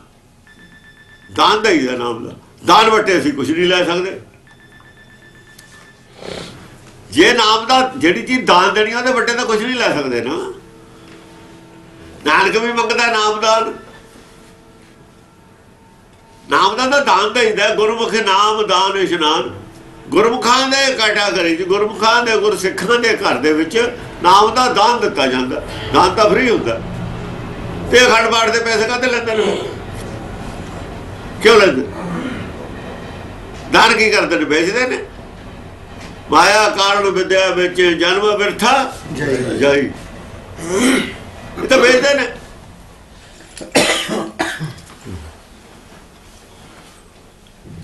ਦਾਨ ਦੇਈਦਾ ਨਾਮ ਦਾ। ਦਾਨ ਵਟੇ ਅਸੀਂ ਕੁਝ ਨਹੀਂ ਲੈ ਸਕਦੇ। ਜੇ ਨਾਮ ਦਾ ਜਿਹੜੀ ਚੀਜ਼ ਦਾਨ ਦੇਣੀ ਉਹਦੇ ਵੱਟੇ ਤਾਂ ਕੁਝ ਨਹੀਂ ਲੈ ਸਕਦੇ ਨਾ। ਨਾਨਕ ਵੀ ਮੰਗਦਾ ਨਾਮ ਦਾਨ। ਨਾਮ ਦਾ ਤਾਂ ਦਾਨ ਦੇਈਦਾ ਗੁਰਮੁਖ ਨਾਮ ਦਾਨ ਇਸ਼ਨਾਨ। ਗੁਰਮੁਖਾਂ ਦੇ ਕੈਟਾਗਰੀ ਚ ਗੁਰਮੁਖਾਂ ਦੇ ਗੁਰਸਿੱਖਾਂ ਦੇ ਘਰ ਦੇ ਵਿੱਚ ਨਾਮ ਦਾ ਦਾਨ ਦਿੱਤਾ ਜਾਂਦਾ। ਦਾਨ ਤਾਂ ਫ੍ਰੀ ਹੁੰਦਾ। ਤੇ ਪਾਠ ਦੇ ਪੈਸੇ ਕਾਹਤੇ ਲੈਂਦੇ ਨੇ ਕਿਉਂ ਲੈਂਦੇ? ਦਾਨ ਕੀ ਕਰਦੇ ਨੇ? ਵੇਚਦੇ ਨੇ? ਮਾਇਆ ਕਾਰਨ ਵਿਦਿਆ ਵਿੱਚ ਜਨਮ ਬਿਰਥਾ ਜਾਈ ਇਹ ਤਾਂ ਵੇਚਦੇ ਨੇ।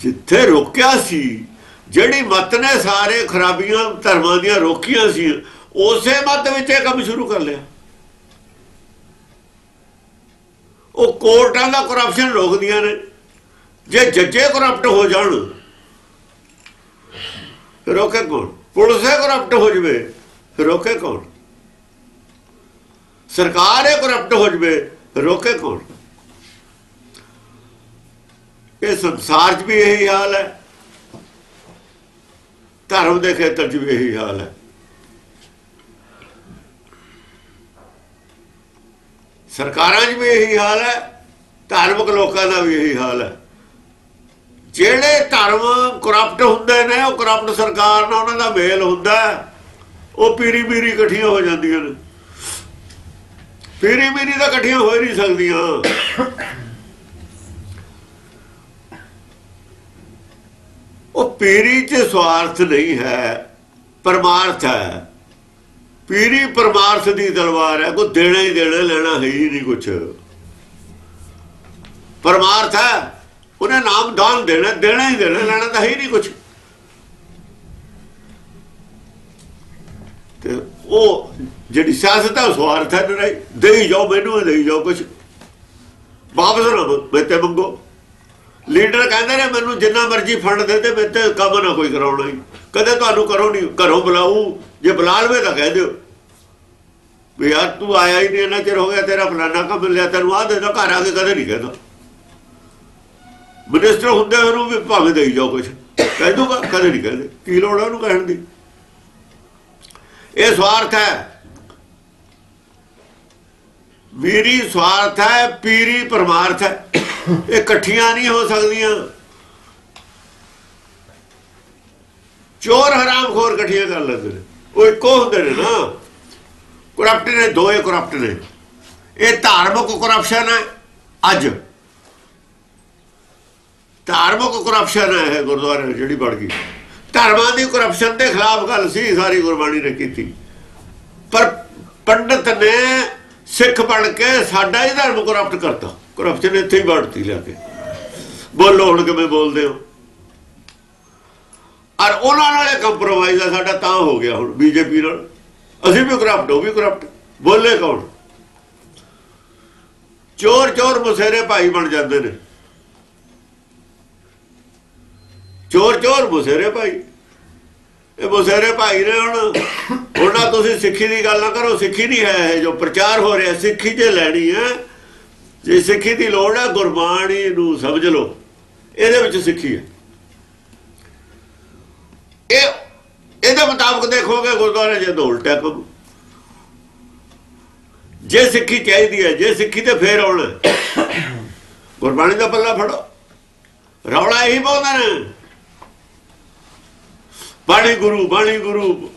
ਜਿੱਥੇ ਰੋਕਿਆ ਸੀ, ਜਿਹੜੀ ਮਤ ਨੇ ਸਾਰੇ ਖਰਾਬੀਆਂ ਧਰਮਾਂ ਦੀਆਂ ਰੋਕੀਆਂ ਸੀ, ਉਸੇ ਮਤ ਵਿੱਚ ਇਹ ਕੰਮ ਸ਼ੁਰੂ ਕਰ ਲਿਆ। ਉਹ ਕੋਰਟਾਂ ਦਾ ਕਰਪਸ਼ਨ ਰੋਕਦੀਆਂ ਨੇ। ਜੇ ਜੱਜੇ ਕਰਪਟ ਹੋ ਜਾਣ ਰੋਕੇ ਕੌਣ? ਪੁਲਿਸੇ ਕਰਪਟ ਹੋ ਜਵੇ ਰੋਕੇ ਕੌਣ? ਸਰਕਾਰ ਇਹ ਕਰਪਟ ਹੋ ਜਵੇ ਰੋਕੇ ਕੌਣ? ਇਹ ਸੰਸਾਰ 'ਚ ਵੀ ਇਹੀ ਹਾਲ ਹੈ। ਧਰਮ ਦੇ ਖੇਤਰ 'ਚ ਵੀ ਇਹੀ ਹਾਲ ਹੈ। ਸਰਕਾਰਾਂ 'ਚ ਵੀ ਇਹੀ ਹਾਲ ਹੈ, ਧਾਰਮਿਕ ਲੋਕਾਂ ਦਾ ਵੀ ਇਹੀ ਹਾਲ ਹੈ। ਜਿਹੜੇ ਧਰਮ ਕਰਪਟ ਹੁੰਦੇ ਨੇ, ਉਹ ਕਰਪਟ ਸਰਕਾਰ ਨਾਲ ਉਹਨਾਂ ਦਾ ਮੇਲ ਹੁੰਦਾ ਉਹ ਪੀਰੀ ਪੀਰੀ ਇਕੱਠੀਆਂ ਹੋ ਜਾਂਦੀਆਂ ਨੇ। ਪੀਰੀ ਪੀਰੀ ਤਾਂ ਇਕੱਠੀਆਂ ਹੋ ਹੀ ਨਹੀਂ ਸਕਦੀਆਂ। ਉਹ ਪੀਰੀ 'ਚ ਸਵਾਰਥ ਨਹੀਂ ਹੈ, ਪਰਮਾਰਥ ਹੈ। ਪੀਰੀ ਪਰਮਾਰਥ ਦੀ ਦਰਬਾਰ ਹੈ, ਕੋਈ ਦੇਣਾ ਹੀ ਦੇਣਾ, ਲੈਣਾ ਹੈ ਹੀ ਨਹੀਂ ਕੁਛ। ਪਰਮਾਰਥ ਹੈ, ਉਹਨੇ ਨਾਮ ਦਾਨ ਦੇਣਾ ਦੇਣਾ ਹੀ ਦੇਣਾ, ਲੈਣਾ ਤਾਂ ਹੈ ਹੀ ਨਹੀਂ ਕੁਛ। ਤੇ ਉਹ ਜਿਹੜੀ ਸਿਆਸਤ ਹੈ ਸਵਾਰਥ ਹੈ ਦੇਈ ਜਾਓ ਮੈਨੂੰ, ਦੇਈ ਜਾਓ ਕੁਛ। ਵਾਪਸ ਨਾ ਮੇਤੇ ਮੰਗੋ। ਲੀਡਰ ਕਹਿੰਦੇ ਨੇ, ਮੈਨੂੰ ਜਿੰਨਾ ਮਰਜ਼ੀ ਫੰਡ ਦੇ ਤੇ ਮੇਰੇ ਤੇ ਕੰਮ ਨਾ ਕੋਈ ਕਰਾਉਣਾ ਹੀ। ਕਦੇ ਤੁਹਾਨੂੰ ਕਰੋ ਨਹੀਂ, ਘਰੋਂ ਬੁਲਾਊ। ਜੇ ਬੁਲਾ ਲਵੇ ਤਾਂ ਕਹਿ ਦਿਓ। ਵੀ ਯਾਰ ਤੂੰ ਆਇਆ ਹੀ ਨਹੀਂ, ਇੰਨਾ ਚਿਰ ਹੋ ਗਿਆ, ਤੇਰਾ ਫਲਾਨਾ ਕੰਮ ਮਿਲਿਆ, ਤੈਨੂੰ ਆਹ ਦੇ ਦੋ, ਘਰ ਆ ਕੇ ਕਦੇ ਨਹੀਂ ਕਹਿੰਦਾ ਮਿਨਿਸਟਰ ਹੁੰਦੇ ਉਹਨੂੰ ਵੀ ਭਾਵੇਂ ਦੇਈ ਜਾਓ ਕੁਝ ਕਹਿ ਦੂਗਾ, ਕਦੇ ਨਹੀਂ ਕਹਿੰਦੇ। ਕੀ ਲੋੜ ਹੈ ਉਹਨੂੰ ਕਹਿਣ ਦੀ? ਇਹ ਸਵਾਰਥ ਹੈ। ਵੀਰੀ ਸਵਾਰਥ ਹੈ, ਪੀਰੀ ਪਰਮਾਰਥ ਹੈ। ਇਹ ਇਕੱਠੀਆਂ ਨਹੀਂ ਹੋ ਸਕਦੀਆਂ। ਚੋਰ ਹਰਾਮ ਖੋਰ ਇਕੱਠੀਆਂ ਕਰ ਲੈਂਦੇ ਨੇ। ਉਹ ਇੱਕੋ ਹੁੰਦੇ ਨੇ ਨਾ। ਕਰਪਟ ਨੇ, ਦੋਏ ਕਰਪਟ ਨੇ। ਇਹ ਧਾਰਮਿਕ ਕਰਪਸ਼ਨ ਹੈ, ਅੱਜ। ਧਾਰਮਿਕ ਕਰਪਸ਼ਨ ਹੈ ਇਹ ਗੁਰਦੁਆਰੇ ਜਿਹੜੀ ਬਣ ਗਈ। ਧਰਮਾਂ ਦੀ ਕਰਪਸ਼ਨ ਦੇ ਖਿਲਾਫ ਗੱਲ ਸੀ, ਸਾਰੀ ਗੁਰਬਾਣੀ ਨੇ ਕੀਤੀ। ਪਰ ਪੰਡਤ ਨੇ ਸਿੱਖ ਬਣ ਕੇ ਸਾਡਾ ਹੀ ਧਰਮ ਕਰਪਟ ਕਰਤਾ। ਕਰਪਸ਼ਨ ਇੱਥੇ ਹੀ ਵੜਤੀ ਲਿਆ ਕੇ। ਬੋਲੋ ਹੁਣ ਕਿਵੇਂ ਬੋਲਦੇ ਹੋ? ਔਰ ਉਹਨਾਂ ਨਾਲ ਕੰਪਰੋਮਾਈਜ਼ ਆ, ਸਾਡਾ ਤਾਂ ਹੋ ਗਿਆ ਹੁਣ ਬੀਜੇਪੀ ਨਾਲ। ਅਸੀਂ ਵੀ ਕਰਪਟ ਉਹ ਵੀ ਕਰਪਟ ਬੋਲੇ ਕੌਣ? ਚੋਰ ਚੋਰ ਮੁਸੇਰੇ ਭਾਈ ਬਣ ਜਾਂਦੇ ਨੇ। ਚੋਰ ਚੋਰ ਮੁਸੇਰੇ ਭਾਈ। ਇਹ ਮੁਸੇਰੇ ਭਾਈ ਨੇ ਹੁਣ ਹੁਣ ਨਾ ਤੁਸੀਂ ਸਿੱਖੀ ਦੀ ਗੱਲ ਨਾ ਕਰੋ, ਸਿੱਖੀ ਨਹੀਂ ਹੈ ਇਹ ਜੋ ਪ੍ਰਚਾਰ ਹੋ ਰਿਹਾ, ਸਿੱਖੀ ਜੇ ਲੈਣੀ ਹੈ, ਜੇ ਸਿੱਖੀ ਦੀ ਲੋੜ ਹੈ, ਗੁਰਬਾਣੀ ਨੂੰ ਸਮਝ ਲਓ। ਇਹਦੇ ਵਿੱਚ ਸਿੱਖੀ ਹੈ। ਇਹ, ਇਹਦੇ ਮੁਤਾਬਕ ਦੇਖੋਗੇ ਗੁਰਦੁਆਰੇ ਜੇ ਉਲਟਾ ਕੰਮ ਜੇ ਸਿੱਖੀ ਚਾਹੀਦੀ ਹੈ, ਜੇ ਸਿੱਖੀ ਤੇ ਫੇਰ ਆਉਣਾ ਗੁਰਬਾਣੀ ਦਾ ਪੱਲਾ ਫੜੋ। ਰੌਲਾ ਇਹੀ ਪਾਉਂਦੇ ਨੇ। ਬਾਣੀ ਗੁਰੂ ਬਾਣੀ ਗੁਰੂ।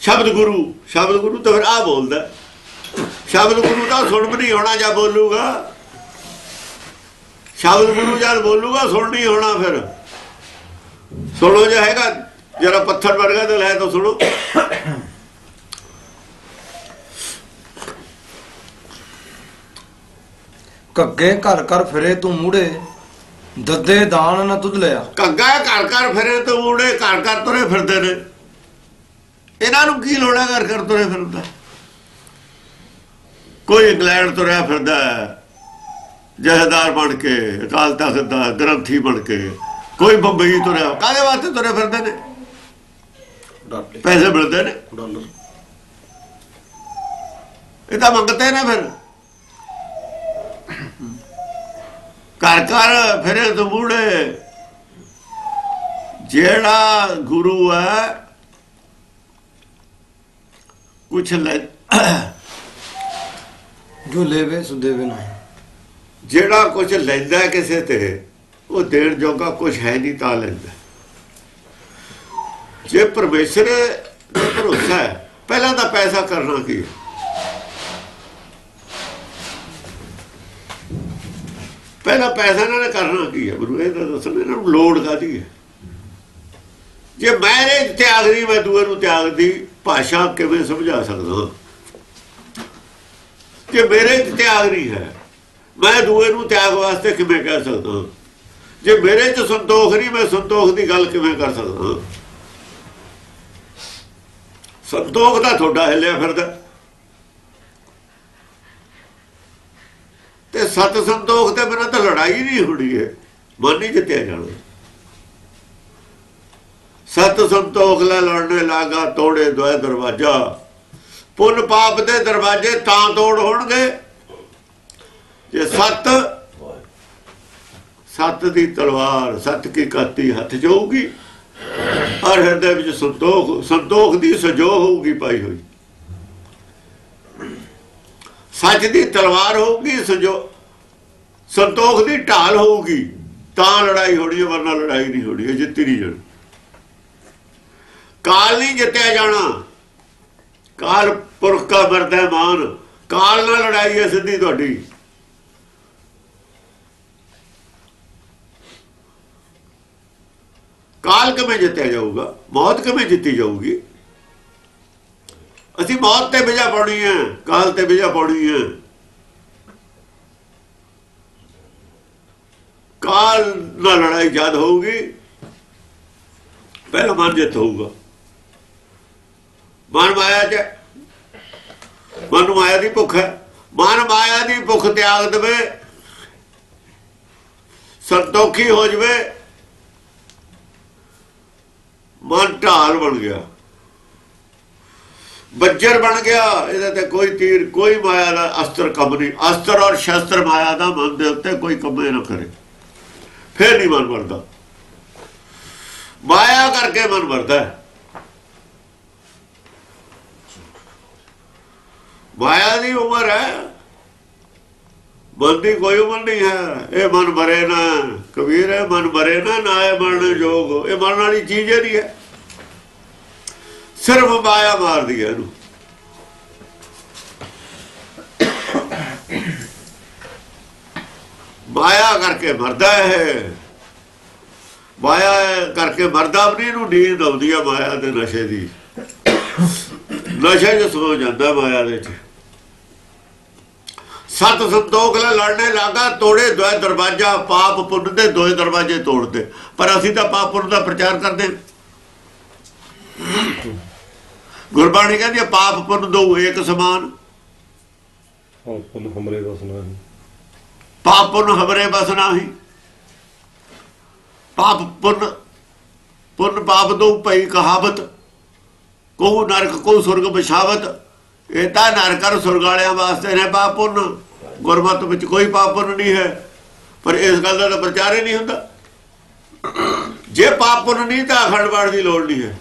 ਸ਼ਬਦ ਗੁਰੂ ਸ਼ਬਦ ਗੁਰੂ ਤਾਂ ਫਿਰ ਆ ਬੋਲਦਾ ਸ਼ਬਦ ਗੁਰੂ ਤਾਂ ਸੁਣ ਵੀ ਨਹੀਂ ਹੋਣਾ ਜਾਂ ਬੋਲੂਗਾ। ਸ਼ਬਦ ਗੁਰੂ ਜਦ ਬੋਲੂਗਾ, ਸੁਣ ਨਹੀਂ ਹੋਣਾ ਫਿਰ। ਸੁਣੋ ਜੇ ਹੈਗਾ, ਜਰਾ ਪੱਥਰ ਵਰਗਾ ਤੇ ਲੈ ਤਾਂ ਸੁਣੋ। ਘੱਗੇ ਘਰ ਘਰ ਫਿਰੇ ਤੂੰ ਮੂੜੇ। ਦੱਦੇ ਦਾਨ ਨਾ ਤੁਧ ਲਿਆ। ਕੱਗਾ ਘਰ ਘਰ ਫਿਰੇ ਤੇ ਮੂੜੇ ਘਰ ਘਰ ਤੁਰੇ ਫਿਰਦੇ ਨੇ। ਇਹਨਾਂ ਨੂੰ ਕੀ ਲੋੜ ਹੈ ਘਰ ਘਰ ਤੁਰੇ ਫਿਰਦਾ? ਕੋਈ ਇੰਗਲੈਂਡ ਤੁਰਿਆ ਫਿਰਦਾ ਹੈ, ਜਹੇਦਾਰ ਬਣ ਕੇ ਅਕਾਲ ਤਖਤ ਦਾ ਗ੍ਰੰਥੀ ਬਣ ਕੇ ਕੋਈ ਬੰਬਈ ਤੁਰਿਆ। ਕਾਹਦੇ ਵਾਸਤੇ ਤੁਰੇ ਫਿਰਦੇ ਨੇ? ਪੈਸੇ ਮਿਲਦੇ ਨੇ। ਡਾਲਰ। ਇਹ ਤਾਂ ਮੰਗਤੇ ਨੇ ਫਿਰ। ਘਰ ਘਰ ਫਿਰੇ ਤੋਂ ਮੂੜੇ ਜਿਹੜਾ ਗੁਰੂ ਹੈ ਕੁਛ ਲੈ ਜੋ ਲੈਵੇ ਸੋ ਦੇਵੇ ਨਾ। ਜਿਹੜਾ ਕੁਛ ਲੈਂਦਾ ਕਿਸੇ ਤੇ ਉਹ ਦੇਣ ਜੋਗਾ ਕੁਛ ਹੈ ਨਹੀਂ ਤਾਂ ਲੈਂਦਾ। ਜੇ ਪਰਮੇਸ਼ਰ ਤੇ ਭਰੋਸਾ ਹੈ ਪਹਿਲਾਂ ਤਾਂ ਪੈਸਾ ਕਰਨਾ ਕੀ ਹੈ? ਪਹਿਲਾਂ ਪੈਸਾ ਇਹਨਾਂ ਨੇ ਕਰਨਾ ਕੀ ਹੈ ਗੁਰੂ, ਇਹ ਤਾਂ ਦੱਸਣ ਇਹਨਾਂ ਨੂੰ ਲੋੜ ਕਾਦੀ ਹੈ ਜੇ ਮੈਂ ਮੈਰੇ ਤਿਆਗ ਨਹੀਂ ਮੈਂ ਦੂਏ ਨੂੰ ਤਿਆਗ ਦੀ ਭਾਸ਼ਾ ਕਿਵੇਂ ਸਮਝਾ ਸਕਦਾ? ਕਿ ਮੇਰੇ ਚ ਤਿਆਗ ਨਹੀਂ ਹੈ, ਮੈਂ ਦੂਏ ਨੂੰ ਤਿਆਗ ਵਾਸਤੇ ਕਿਵੇਂ ਕਹਿ ਸਕਦਾ? ਜੇ ਮੇਰੇ ਚ ਸੰਤੋਖ ਨਹੀਂ, ਮੈਂ ਸੰਤੋਖ ਦੀ ਗੱਲ ਕਿਵੇਂ ਕਰ ਸਕਦਾ? ਸੰਤੋਖ ਦਾ ਤੁਹਾਡਾ ਹਿੱਲਿਆ ਫਿਰਦਾ। ਤੇ ਸਤ ਸੰਤੋਖ ਦੇ ਬਿਨਾਂ ਤਾਂ ਲੜਾਈ ਨਹੀਂ ਹੋਣੀ ਹੈ ਮਨ ਨਹੀਂ ਜਿੱਤਿਆ ਜਾਣਾ। ਸਤ ਸੰਤੋਖ ਲੈ ਲੜਨੇ ਲਾਗਾ, ਤੋੜੇ ਦੋਏ ਦਰਵਾਜਾ। ਪੁੰਨ ਪਾਪ ਦੇ ਦਰਵਾਜੇ ਤਾਂ ਤੋੜ ਹੋਣਗੇ। ਜੇ ਸਤ ਸਤ ਦੀ ਤਲਵਾਰ, ਸਤ ਕੀ ਕਾਤੀ ਹੱਥ ਜਾਊਗੀ? ਔਰ ਹਿਰਦੇ ਵਿੱਚ ਸੰਤੋਖ ਸੰਤੋਖ ਦੀ ਸਜੋ ਹੋਊਗੀ ਪਾਈ ਹੋਈ। ਸੱਚ ਦੀ ਤਲਵਾਰ ਹੋਊਗੀ, ਸੰਜੋ ਸੰਤੋਖ ਦੀ ਢਾਲ ਹੋਊਗੀ, ਤਾਂ ਲੜਾਈ ਹੋਣੀ ਹੈ, ਵਰਨਾ ਲੜਾਈ ਨਹੀਂ ਹੋਣੀ ਹੈ, ਜਿੱਤੀ ਨਹੀਂ ਜਾਣੀ। ਕਾਲ ਨਹੀਂ ਜਿੱਤਿਆ ਜਾਣਾ। ਕਾਲ ਪੁਰਖ ਕਾ ਵਰਦਾ ਮਾਨ। ਕਾਲ ਨਾਲ ਲੜਾਈ ਹੈ ਸਿੱਧੀ ਤੁਹਾਡੀ। ਕਾਲ ਕਿਵੇਂ ਜਿੱਤਿਆ ਜਾਊਗਾ? ਮੌਤ ਕਿਵੇਂ ਜਿੱਤੀ ਜਾਊਗੀ? ਅਸੀਂ ਮੌਤ ਤੇ ਵਿਜਾ ਪਾਉਣੀ ਹੈ, ਕਾਲ ਤੇ ਵਿਜਾ ਪਾਉਣੀ ਹੈ। ਕਾਲ ਨਾਲ ਲੜਾਈ ਜਦ ਹੋਊਗੀ, ਪਹਿਲਾ ਮਨ ਜਿੱਤ ਹੋਊਗਾ। ਮਨ ਮਾਇਆ ਚ, ਮਨ ਮਾਇਆ ਦੀ ਭੁੱਖ ਹੈ। ਮਨ ਮਾਇਆ ਦੀ ਭੁੱਖ ਤਿਆਗ ਦੇਵੇ, ਸੰਤੋਖੀ ਹੋ ਜਵੇ। ਮਨ ਢਾਲ ਬਣ ਗਿਆ। ਬੱਜਰ ਬਣ ਗਿਆ, ਇਹਦੇ ਤੇ ਕੋਈ ਤੀਰ, ਕੋਈ ਮਾਇਆ ਦਾ ਅਸਤਰ ਕੰਮ ਨਹੀਂ। ਅਸਤਰ ਔਰ ਸ਼ਸਤਰ ਮਾਇਆ ਦਾ ਮਨ ਦੇ ਉੱਤੇ ਕੋਈ ਕੰਮੇ ਨਾ ਕਰੇ। ਫੇਰ ਨਹੀਂ ਮਨ ਵਰਦਾ। ਮਾਇਆ ਕਰਕੇ ਮਨ ਵਰਦਾ ਮਾਇਆ ਦੀ ਉਮਰ ਹੈ। ਮਨ ਦੀ ਕੋਈ ਉਮਰ ਨਹੀਂ ਹੈ। ਇਹ ਮਨ ਮਰੇ ਨਾ। ਕਬੀਰ ਹੈ, ਮਨ ਮਰੇ ਨਾ ਨਾ ਇਹ ਮਰਨ ਜੋਗ ਇਹ ਮਰਨ ਵਾਲੀ ਚੀਜ਼ ਹੀ ਨਹੀਂ ਹੈ। ਸਿਰਫ ਮਾਇਆ ਮਾਰਦੀ ਹੈ ਇਹਨੂੰ। ਮਾਇਆ ਕਰਕੇ ਮਰਦਾ ਹੈ ਮਾਇਆ ਕਰਕੇ ਮਰਦਾ ਵੀ ਇਹਨੂੰ ਨੀਂਦ ਆਉਂਦੀ ਹੈ ਮਾਇਆ ਦੇ ਨਸ਼ੇ ਦੀ। ਨਸ਼ੇ 'ਚ ਸੋ ਜਾਂਦਾ ਮਾਇਆ ਦੇ 'ਚ। ਸਤ ਸੰਤੋਖ ਲੈ ਲੜਨੇ ਲਾਗਾ, ਤੋੜੇ ਦੋਏ ਦਰਵਾਜ਼ਾ, ਪਾਪ ਪੁੰਨ ਦੇ ਦੋਏ ਦਰਵਾਜ਼ੇ ਤੋੜਦੇ। ਪਰ ਅਸੀਂ ਤਾਂ ਪਾਪ ਪੁੰਨ ਦਾ ਪ੍ਰਚਾਰ ਕਰਦੇ। ਗੁਰਬਾਣੀ ਕਹਿੰਦੀ ਹੈ, ਪਾਪ ਪੁੰਨ ਦੋ ਏਕ ਸਮਾਨ। ਹਾਂ ਪੁੱਲ ਹਮਰੇ ਸੁਣਾ ਹੈ ਪਾਪ ਪੁੰਨ ਹਮਰੇ ਬਸ ਨਾਹੀ। ਪਾਪ ਪੁੰਨ ਪੁੰਨ ਪਾਪ ਦੋ ਭਈ ਕਹਾਵਤ। ਕੋ ਨਰਕ ਕੋ ਸੁਰਗ ਬਿਛਾਵਤ ਇਹ ਤਾਂ ਨਰਕ ਔਰ ਸੁਰਗ ਵਾਲਿਆਂ ਵਾਸਤੇ ਨੇ ਪਾਪ ਪੁੰਨ। ਗੁਰਮਤ ਵਿੱਚ ਕੋਈ ਪਾਪ ਪੁੰਨ ਨਹੀਂ ਹੈ। ਪਰ ਇਸ ਗੱਲ ਦਾ ਪ੍ਰਚਾਰ ਹੀ ਨਹੀਂ ਹੁੰਦਾ। ਜੇ ਪਾਪ ਪੁੰਨ ਨਹੀਂ ਤਾਂ ਅਖੰਡ ਦੀ ਲੋੜ ਨਹੀਂ ਹੈ।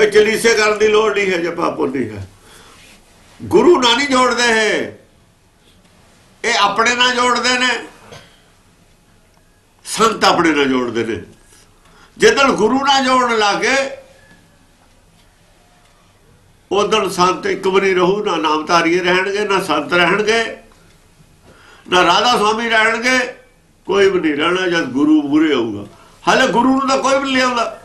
ਫਿਰ ਚਲੀਸੇ ਕਰਨ ਦੀ ਲੋੜ ਨਹੀਂ ਹੈ ਜੇ ਪਾਪ ਪੁੰਨ ਹੈ। ਗੁਰੂ ਨਾਲ ਨਹੀਂ ਜੋੜਦੇ ਹੈ ਇਹ ਆਪਣੇ ਨਾਲ ਜੋੜਦੇ ਨੇ। ਸੰਤ ਆਪਣੇ ਨਾਲ ਜੋੜਦੇ ਨੇ। ਜਦੋਂ ਗੁਰੂ ਨਾਲ ਜੋੜਨ ਲੱਗੇ ਉਦੋਂ ਸੰਤ ਇੱਕ ਵਾਰੀ ਰਹੂ, ਨਾ ਨਾਮਧਾਰੀਏ ਰਹਿਣਗੇ, ਨਾ ਸੰਤ ਰਹਿਣਗੇ, ਨਾ ਰਾਧਾ ਸੁਆਮੀ ਰਹਿਣਗੇ, ਕੋਈ ਵੀ ਨਹੀਂ ਰਹਿਣਾ ਜਦ ਗੁਰੂ ਮੂਰੇ ਆਊਗਾ। ਹਾਲੇ ਗੁਰੂ ਨੂੰ ਤਾਂ ਕੋਈ ਵੀ ਨਹੀਂ ਲਿਆਉਂਦਾ।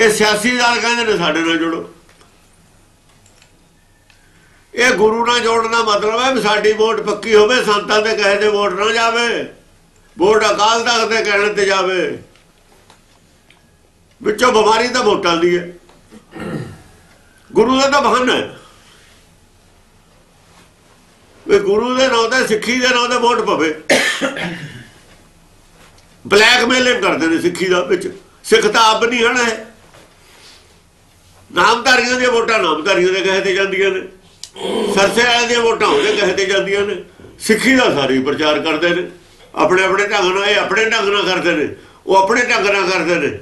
ਇਹ ਸਿਆਸੀ ਦਲ ਕਹਿੰਦੇ ਨੇ ਸਾਡੇ ਨਾਲ ਜੁੜੋ। ਇਹ ਗੁਰੂ ਨਾਲ ਜੋੜਨ ਦਾ ਮਤਲਬ ਹੈ ਵੀ ਸਾਡੀ ਵੋਟ ਪੱਕੀ ਹੋਵੇ, ਸੰਤਾਂ ਦੇ ਕਹੇ ਤੇ ਵੋਟ ਨਾ ਜਾਵੇ, ਵੋਟ ਅਕਾਲ ਤਖਤ ਦੇ ਕਹਿਣ ਤੇ ਜਾਵੇ। ਵਿੱਚੋਂ ਬਿਮਾਰੀ ਤਾਂ ਵੋਟਾਂ ਦੀ ਹੈ। ਗੁਰੂ ਦਾ ਤਾਂ ਬਹਾਨਾ ਹੈ। ਵੀ ਗੁਰੂ ਦੇ ਨਾਂ ਤੇ, ਸਿੱਖੀ ਦੇ ਨਾਂ ਤੇ ਵੋਟ ਪਵੇ। ਬਲੈਕਮੇਲਿੰਗ ਕਰਦੇ ਨੇ ਸਿੱਖੀ ਦਾ ਵਿੱਚ। ਸਿੱਖ ਤਾਂ ਆਪ ਨਹੀਂ ਹਣਾ ਹੈ ਨਾਮਧਾਰੀਆਂ ਦੀਆਂ ਵੋਟਾਂ ਨਾਮਧਾਰੀਆਂ ਦੇ ਕਹੇ ਤੇ ਜਾਂਦੀਆਂ ਨੇ। ਸਰਸੇ ਵਾਲਿਆਂ ਦੀਆਂ ਵੋਟਾਂ ਉਹਦੇ ਕਹੇ ਤੇ ਜਾਂਦੀਆਂ ਨੇ। ਸਿੱਖੀ ਦਾ ਸਾਰੇ ਪ੍ਰਚਾਰ ਕਰਦੇ ਨੇ। ਆਪਣੇ ਆਪਣੇ ਢੰਗ ਨਾਲ ਇਹ ਆਪਣੇ ਢੰਗ ਨਾਲ ਕਰਦੇ ਨੇ। ਉਹ ਆਪਣੇ ਢੰਗ ਨਾਲ ਕਰਦੇ ਨੇ।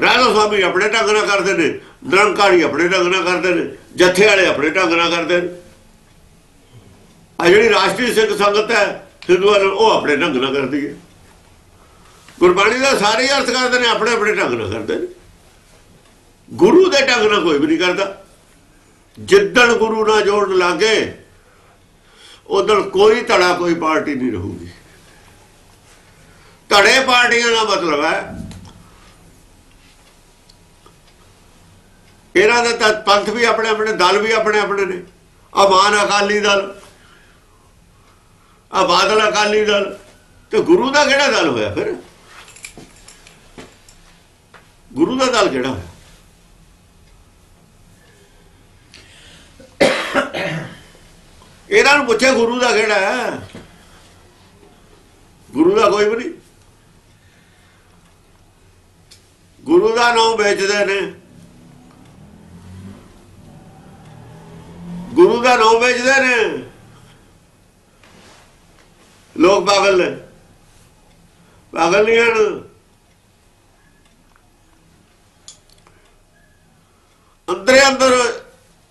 ਰਾਜਾ ਸਵਾਮੀ ਆਪਣੇ ਢੰਗ ਨਾਲ ਕਰਦੇ ਨੇ। ਨਿਰੰਕਾਰੀ ਆਪਣੇ ਢੰਗ ਨਾਲ ਕਰਦੇ ਨੇ। ਜੱਥੇ ਵਾਲੇ ਆਪਣੇ ਢੰਗ ਨਾਲ ਕਰਦੇ ਨੇ। ਆ ਜਿਹੜੀ ਰਾਸ਼ਟਰੀ ਸਿੱਖ ਸੰਗਤ ਹੈ ਹਿੰਦੂਆਂ ਉਹ ਆਪਣੇ ਢੰਗ ਨਾਲ ਕਰਦੀ ਹੈ। ਗੁਰਬਾਣੀ ਦਾ ਸਾਰੇ ਹੀ ਅਰਥ ਕਰਦੇ ਨੇ, ਆਪਣੇ ਆਪਣੇ ਢੰਗ ਨਾਲ ਕਰਦੇ ਨੇ। ਗੁਰੂ ਦੇ ਢੰਗ ਨਾਲ ਕੋਈ ਵੀ ਨਹੀਂ ਕਰਦਾ। ਜਿੱਦਣ ਗੁਰੂ ਨਾਲ ਜੋੜਨ ਲੱਗੇ, ਉਦੋਂ ਕੋਈ ਧੜਾ ਕੋਈ ਪਾਰਟੀ ਨਹੀਂ ਰਹੂਗੀ। ਧੜੇ ਪਾਰਟੀਆਂ ਦਾ ਮਤਲਬ ਹੈ, ਇਹਨਾਂ ਦਾ ਤਾਂ ਪੰਥ ਵੀ ਆਪਣੇ ਆਪਣੇ, ਦਲ ਵੀ ਆਪਣੇ ਆਪਣੇ ਨੇ। ਆ ਅਕਾਲੀ ਦਲ ਆ ਬਾਦਲ ਅਕਾਲੀ ਦਲ, ਤੇ ਗੁਰੂ ਦਾ ਕਿਹੜਾ ਦਲ ਹੋਇਆ ਫਿਰ? ਗੁਰੂ ਦਾ ਦਲ ਕਿਹੜਾ ਹੋਇਆ? ਇਹਨਾਂ ਨੂੰ ਪੁੱਛੇ ਗੁਰੂ ਦਾ ਕਿਹੜਾ ਹੈ। ਗੁਰੂ ਦਾ ਕੋਈ ਵੀ ਨਹੀਂ। ਗੁਰੂ ਦਾ ਨਾਮ ਵੇਚਦੇ ਨੇ। ਗੁਰੂ ਦਾ ਨਾਮ ਵੇਚਦੇ ਨੇ। ਲੋਕ ਪਾਗਲ ਨੇ। ਪਾਗਲ ਨਹੀਂ ਹਨ। ਅੰਦਰੇ ਅੰਦਰ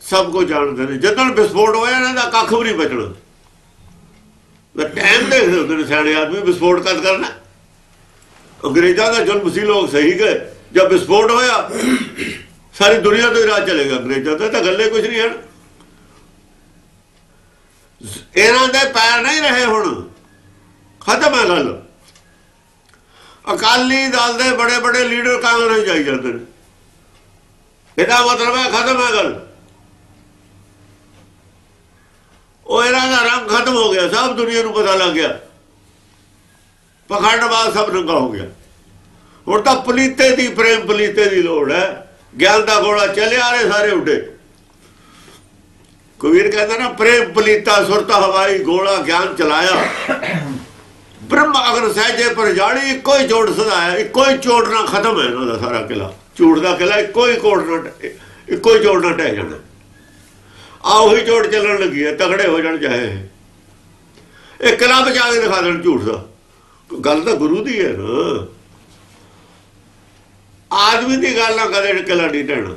ਸਭ ਕੁਝ ਜਾਣਦੇ ਨੇ। ਜਦੋਂ ਵਿਸਫੋਟ ਹੋਇਆ, ਇਹਨਾਂ ਦਾ ਕੱਖ ਵੀ ਨਹੀਂ ਬਚਣਾ। ਟਾਈਮ ਦੇਖਦੇ ਹੁੰਦੇ ਨੇ ਸਿਆਣੇ ਆਦਮੀ, ਵਿਸਫੋਟ ਕਦ ਕਰਨਾ? ਅੰਗਰੇਜ਼ਾਂ ਦਾ ਜਨਮ ਸੀ, ਲੋਕ ਸਹੀ ਗਏ। ਜਦ ਵਿਸਫੋਟ ਹੋਇਆ, ਸਾਰੀ ਦੁਨੀਆ ਤੋਂ ਹੀ ਰਾਜ ਚਲੇਗਾ ਅੰਗਰੇਜ਼ਾਂ ਦਾ ਤਾਂ ਗੱਲੇ ਕੁਝ ਨਹੀਂ ਹਨ। ਇਹਨਾਂ ਦੇ ਪੈਰ ਨਹੀਂ ਰਹੇ ਹੁਣ। ਖਤਮ ਹੈ ਗੱਲ। ਅਕਾਲੀ ਦਲ ਦੇ ਬੜੇ ਬੜੇ ਲੀਡਰ ਕਾਂਗਰਸ ਜਾਈ ਜਾਂਦੇ ਨੇ। ਇਹਦਾ ਮਤਲਬ ਹੈ ਖਤਮ ਹੈ ਗੱਲ। ਉਹ ਇਹਨਾਂ ਦਾ ਰੰਗ ਖਤਮ ਹੋ ਗਿਆ, ਸਭ ਦੁਨੀਆ ਨੂੰ ਪਤਾ ਲੱਗ ਗਿਆ। ਪਖੰਡਵਾਦ ਸਭ ਨੰਗਾ ਹੋ ਗਿਆ। ਹੁਣ ਤਾਂ ਪਲੀਤੇ ਦੀ ਪ੍ਰੇਮ ਪਲੀਤੇ ਦੀ ਲੋੜ ਹੈ। ਗਿਆਨ ਦਾ ਗੋਲਾ ਚੱਲਿਆ ਰੇ ਸਾਰੇ ਉੱਡੇ। ਕਬੀਰ ਕਹਿੰਦਾ ਨਾ ਪ੍ਰੇਮ ਪਲੀਤਾ, ਸੁਰਤ, ਹਵਾਈ, ਗੋਲਾ, ਗਿਆਨ ਚਲਾਇਆ। ਬ੍ਰਹਮ ਅਗਰ ਸਹਿਜੇ ਪਰ ਜਾਣੀ ਇੱਕੋ ਹੀ ਜੋੜ ਸਦਾਇਆ। ਇੱਕੋ ਹੀ ਚੋੜਨਾ ਖਤਮ ਹੈ ਇਹਨਾਂ ਦਾ ਸਾਰਾ ਕਿਲਾ। ਝੂੜ ਦਾ ਕਿਲਾ ਇੱਕੋ ਹੀ ਕੋੜ ਇੱਕੋ ਹੀ ਜੋੜ ਨਾਲ ਟਹਿ ਜਾਣਾ। ਆ ਉਹੀ ਜੋੜ ਚੱਲਣ ਲੱਗੀ ਹੈ, ਤਗੜੇ ਹੋ ਜਾਣ ਚਾਹੇ। ਇਹ ਕਿਲਾ ਬਚਾ ਕੇ ਦਿਖਾ ਦੇਣ ਝੂਠ ਦਾ। ਗੱਲ ਤਾਂ ਗੁਰੂ ਦੀ ਹੈ ਨਾ। ਆਦਮੀ ਦੀ ਗੱਲ ਨਾ ਕਦੇ ਕਿਲਾ ਨਹੀਂ ਢਹਿਣਾ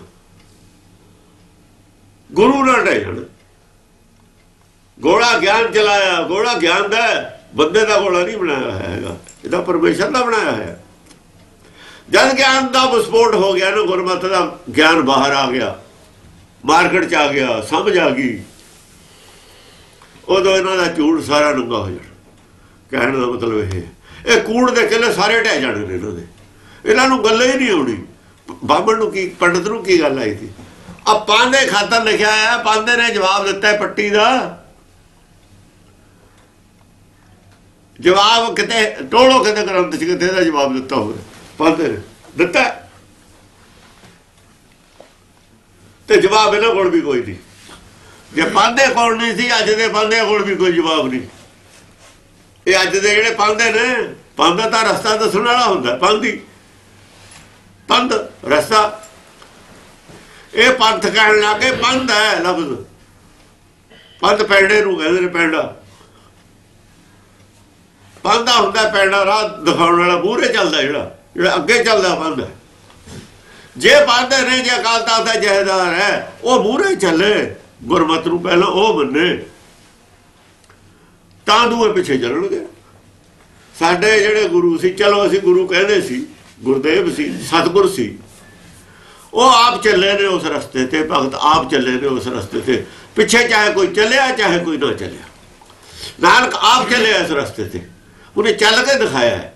ਗੁਰੂ ਨਾਲ ਢਹਿ ਜਾਣਾ। ਗੋਲਾ ਗਿਆਨ ਚਲਾਇਆ ਗੋਲਾ ਗਿਆਨ ਦਾ ਬੰਦੇ ਦਾ ਗੋਲਾ ਨਹੀਂ ਬਣਾਇਆ ਹੋਇਆ ਹੈਗਾ ਇਹਦਾ ਪਰਮੇਸ਼ਰ ਦਾ ਬਣਾਇਆ ਹੈ। ਜਦ ਗਿਆਨ ਦਾ ਵਿਸਫੋਟ ਹੋ ਗਿਆ ਨਾ, ਗੁਰਮਤਿ ਦਾ ਗਿਆਨ ਬਾਹਰ ਆ ਗਿਆ। ਮਾਰਕੀਟ ਚ ਆ ਗਿਆ, ਸਮਝ ਆ ਗਈ। ਉਦੋਂ ਇਹਨਾਂ ਦਾ ਝੂਠ ਸਾਰਾ ਨੰਗਾ ਹੋ ਜਾਣਾ। ਕਹਿਣ ਦਾ ਮਤਲਬ ਇਹ ਇਹ ਕੂੜ ਦੇ ਕਿਲੇ ਸਾਰੇ ਢਹਿ ਜਾਣੇ ਨੇ ਇਹਨਾਂ ਦੇ। ਇਹਨਾਂ ਨੂੰ ਗੱਲ ਹੀ ਨਹੀਂ ਆਉਣੀ। ਬਾਬਰ ਨੂੰ ਕੀ, ਪੰਡਤ ਨੂੰ ਕੀ ਗੱਲ ਆਈ ਸੀ? ਆ ਪਾਂਦੇ ਖਾਤਰ ਲਿਖਿਆ ਆ ਪਾਂਦੇ ਨੇ ਜਵਾਬ ਦਿੱਤਾ ਪੱਟੀ ਦਾ। ਜਵਾਬ ਕਿਤੇ ਟੋਲੋ ਕਿਤੇ ਗ੍ਰੰਥ ਚ ਕਿਤੇ ਦਾ ਜਵਾਬ ਦਿੱਤਾ ਹੋਵੇ। ਪਾਂਦੇ ਨੇ ਦਿੱਤਾ ਹੈ। ਤੇ ਜਵਾਬ ਇਹਨਾਂ ਕੋਲ ਵੀ ਕੋਈ ਨਹੀਂ। ਜੇ ਪਾਂਦੇ ਕੋਲ ਨਹੀਂ ਸੀ, ਅੱਜ ਦੇ ਪਾਂਦੇ ਕੋਲ ਵੀ ਕੋਈ ਜਵਾਬ ਨਹੀਂ। ਇਹ ਅੱਜ ਦੇ ਜਿਹੜੇ ਪਾਂਦੇ ਨੇ ਪਾਂਦਾ ਤਾਂ ਰਸਤਾ ਦੱਸਣ ਵਾਲਾ ਹੁੰਦਾ ਪਾਂਦੀ ਪੰਧ ਰਸਤਾ। ਇਹ ਪੰਥ ਕਹਿਣ ਲੱਗੇ, ਪੰਧ ਹੈ ਲਫ਼ਜ਼। ਪੰਧ ਪੈਂਡੇ ਨੂੰ ਕਹਿੰਦੇ ਨੇ ਪੈਂਡਾ। ਪੰਧਾ ਹੁੰਦਾ ਪੈਂਡਾ, ਰਾਹ ਦਿਖਾਉਣ ਵਾਲਾ ਮੂਹਰੇ ਚੱਲਦਾ ਜਿਹੜਾ ਜਿਹੜਾ ਅੱਗੇ ਚੱਲਦਾ ਪੰਧ ਹੈ। ਜੇ ਪੰਧ ਨੇ, ਜੇ ਅਕਾਲ ਤਖਤ ਦਾ ਜਹੇਦਾਰ ਹੈ, ਉਹ ਮੂਹਰੇ ਚੱਲੇ, ਗੁਰਮਤ ਨੂੰ ਪਹਿਲਾਂ ਉਹ ਮੰਨੇ। ਤਾਂ ਦੂਏ ਪਿੱਛੇ ਚੱਲਣਗੇ। ਸਾਡੇ ਜਿਹੜੇ ਗੁਰੂ ਸੀ, ਚਲੋ ਅਸੀਂ ਗੁਰੂ ਕਹਿੰਦੇ ਸੀ, ਗੁਰਦੇਵ ਸੀ, ਸਤਗੁਰ ਸੀ। ਉਹ ਆਪ ਚੱਲੇ ਨੇ ਉਸ ਰਸਤੇ ਤੇ, ਭਗਤ ਆਪ ਚੱਲੇ ਨੇ ਉਸ ਰਸਤੇ ਤੇ। ਪਿੱਛੇ ਚਾਹੇ ਕੋਈ ਚੱਲਿਆ, ਚਾਹੇ ਕੋਈ ਨਾ ਚੱਲਿਆ। ਨਾਨਕ ਆਪ ਚੱਲੇ ਇਸ ਰਸਤੇ ਤੇ। ਉਹਨੇ ਚੱਲ ਕੇ ਦਿਖਾਇਆ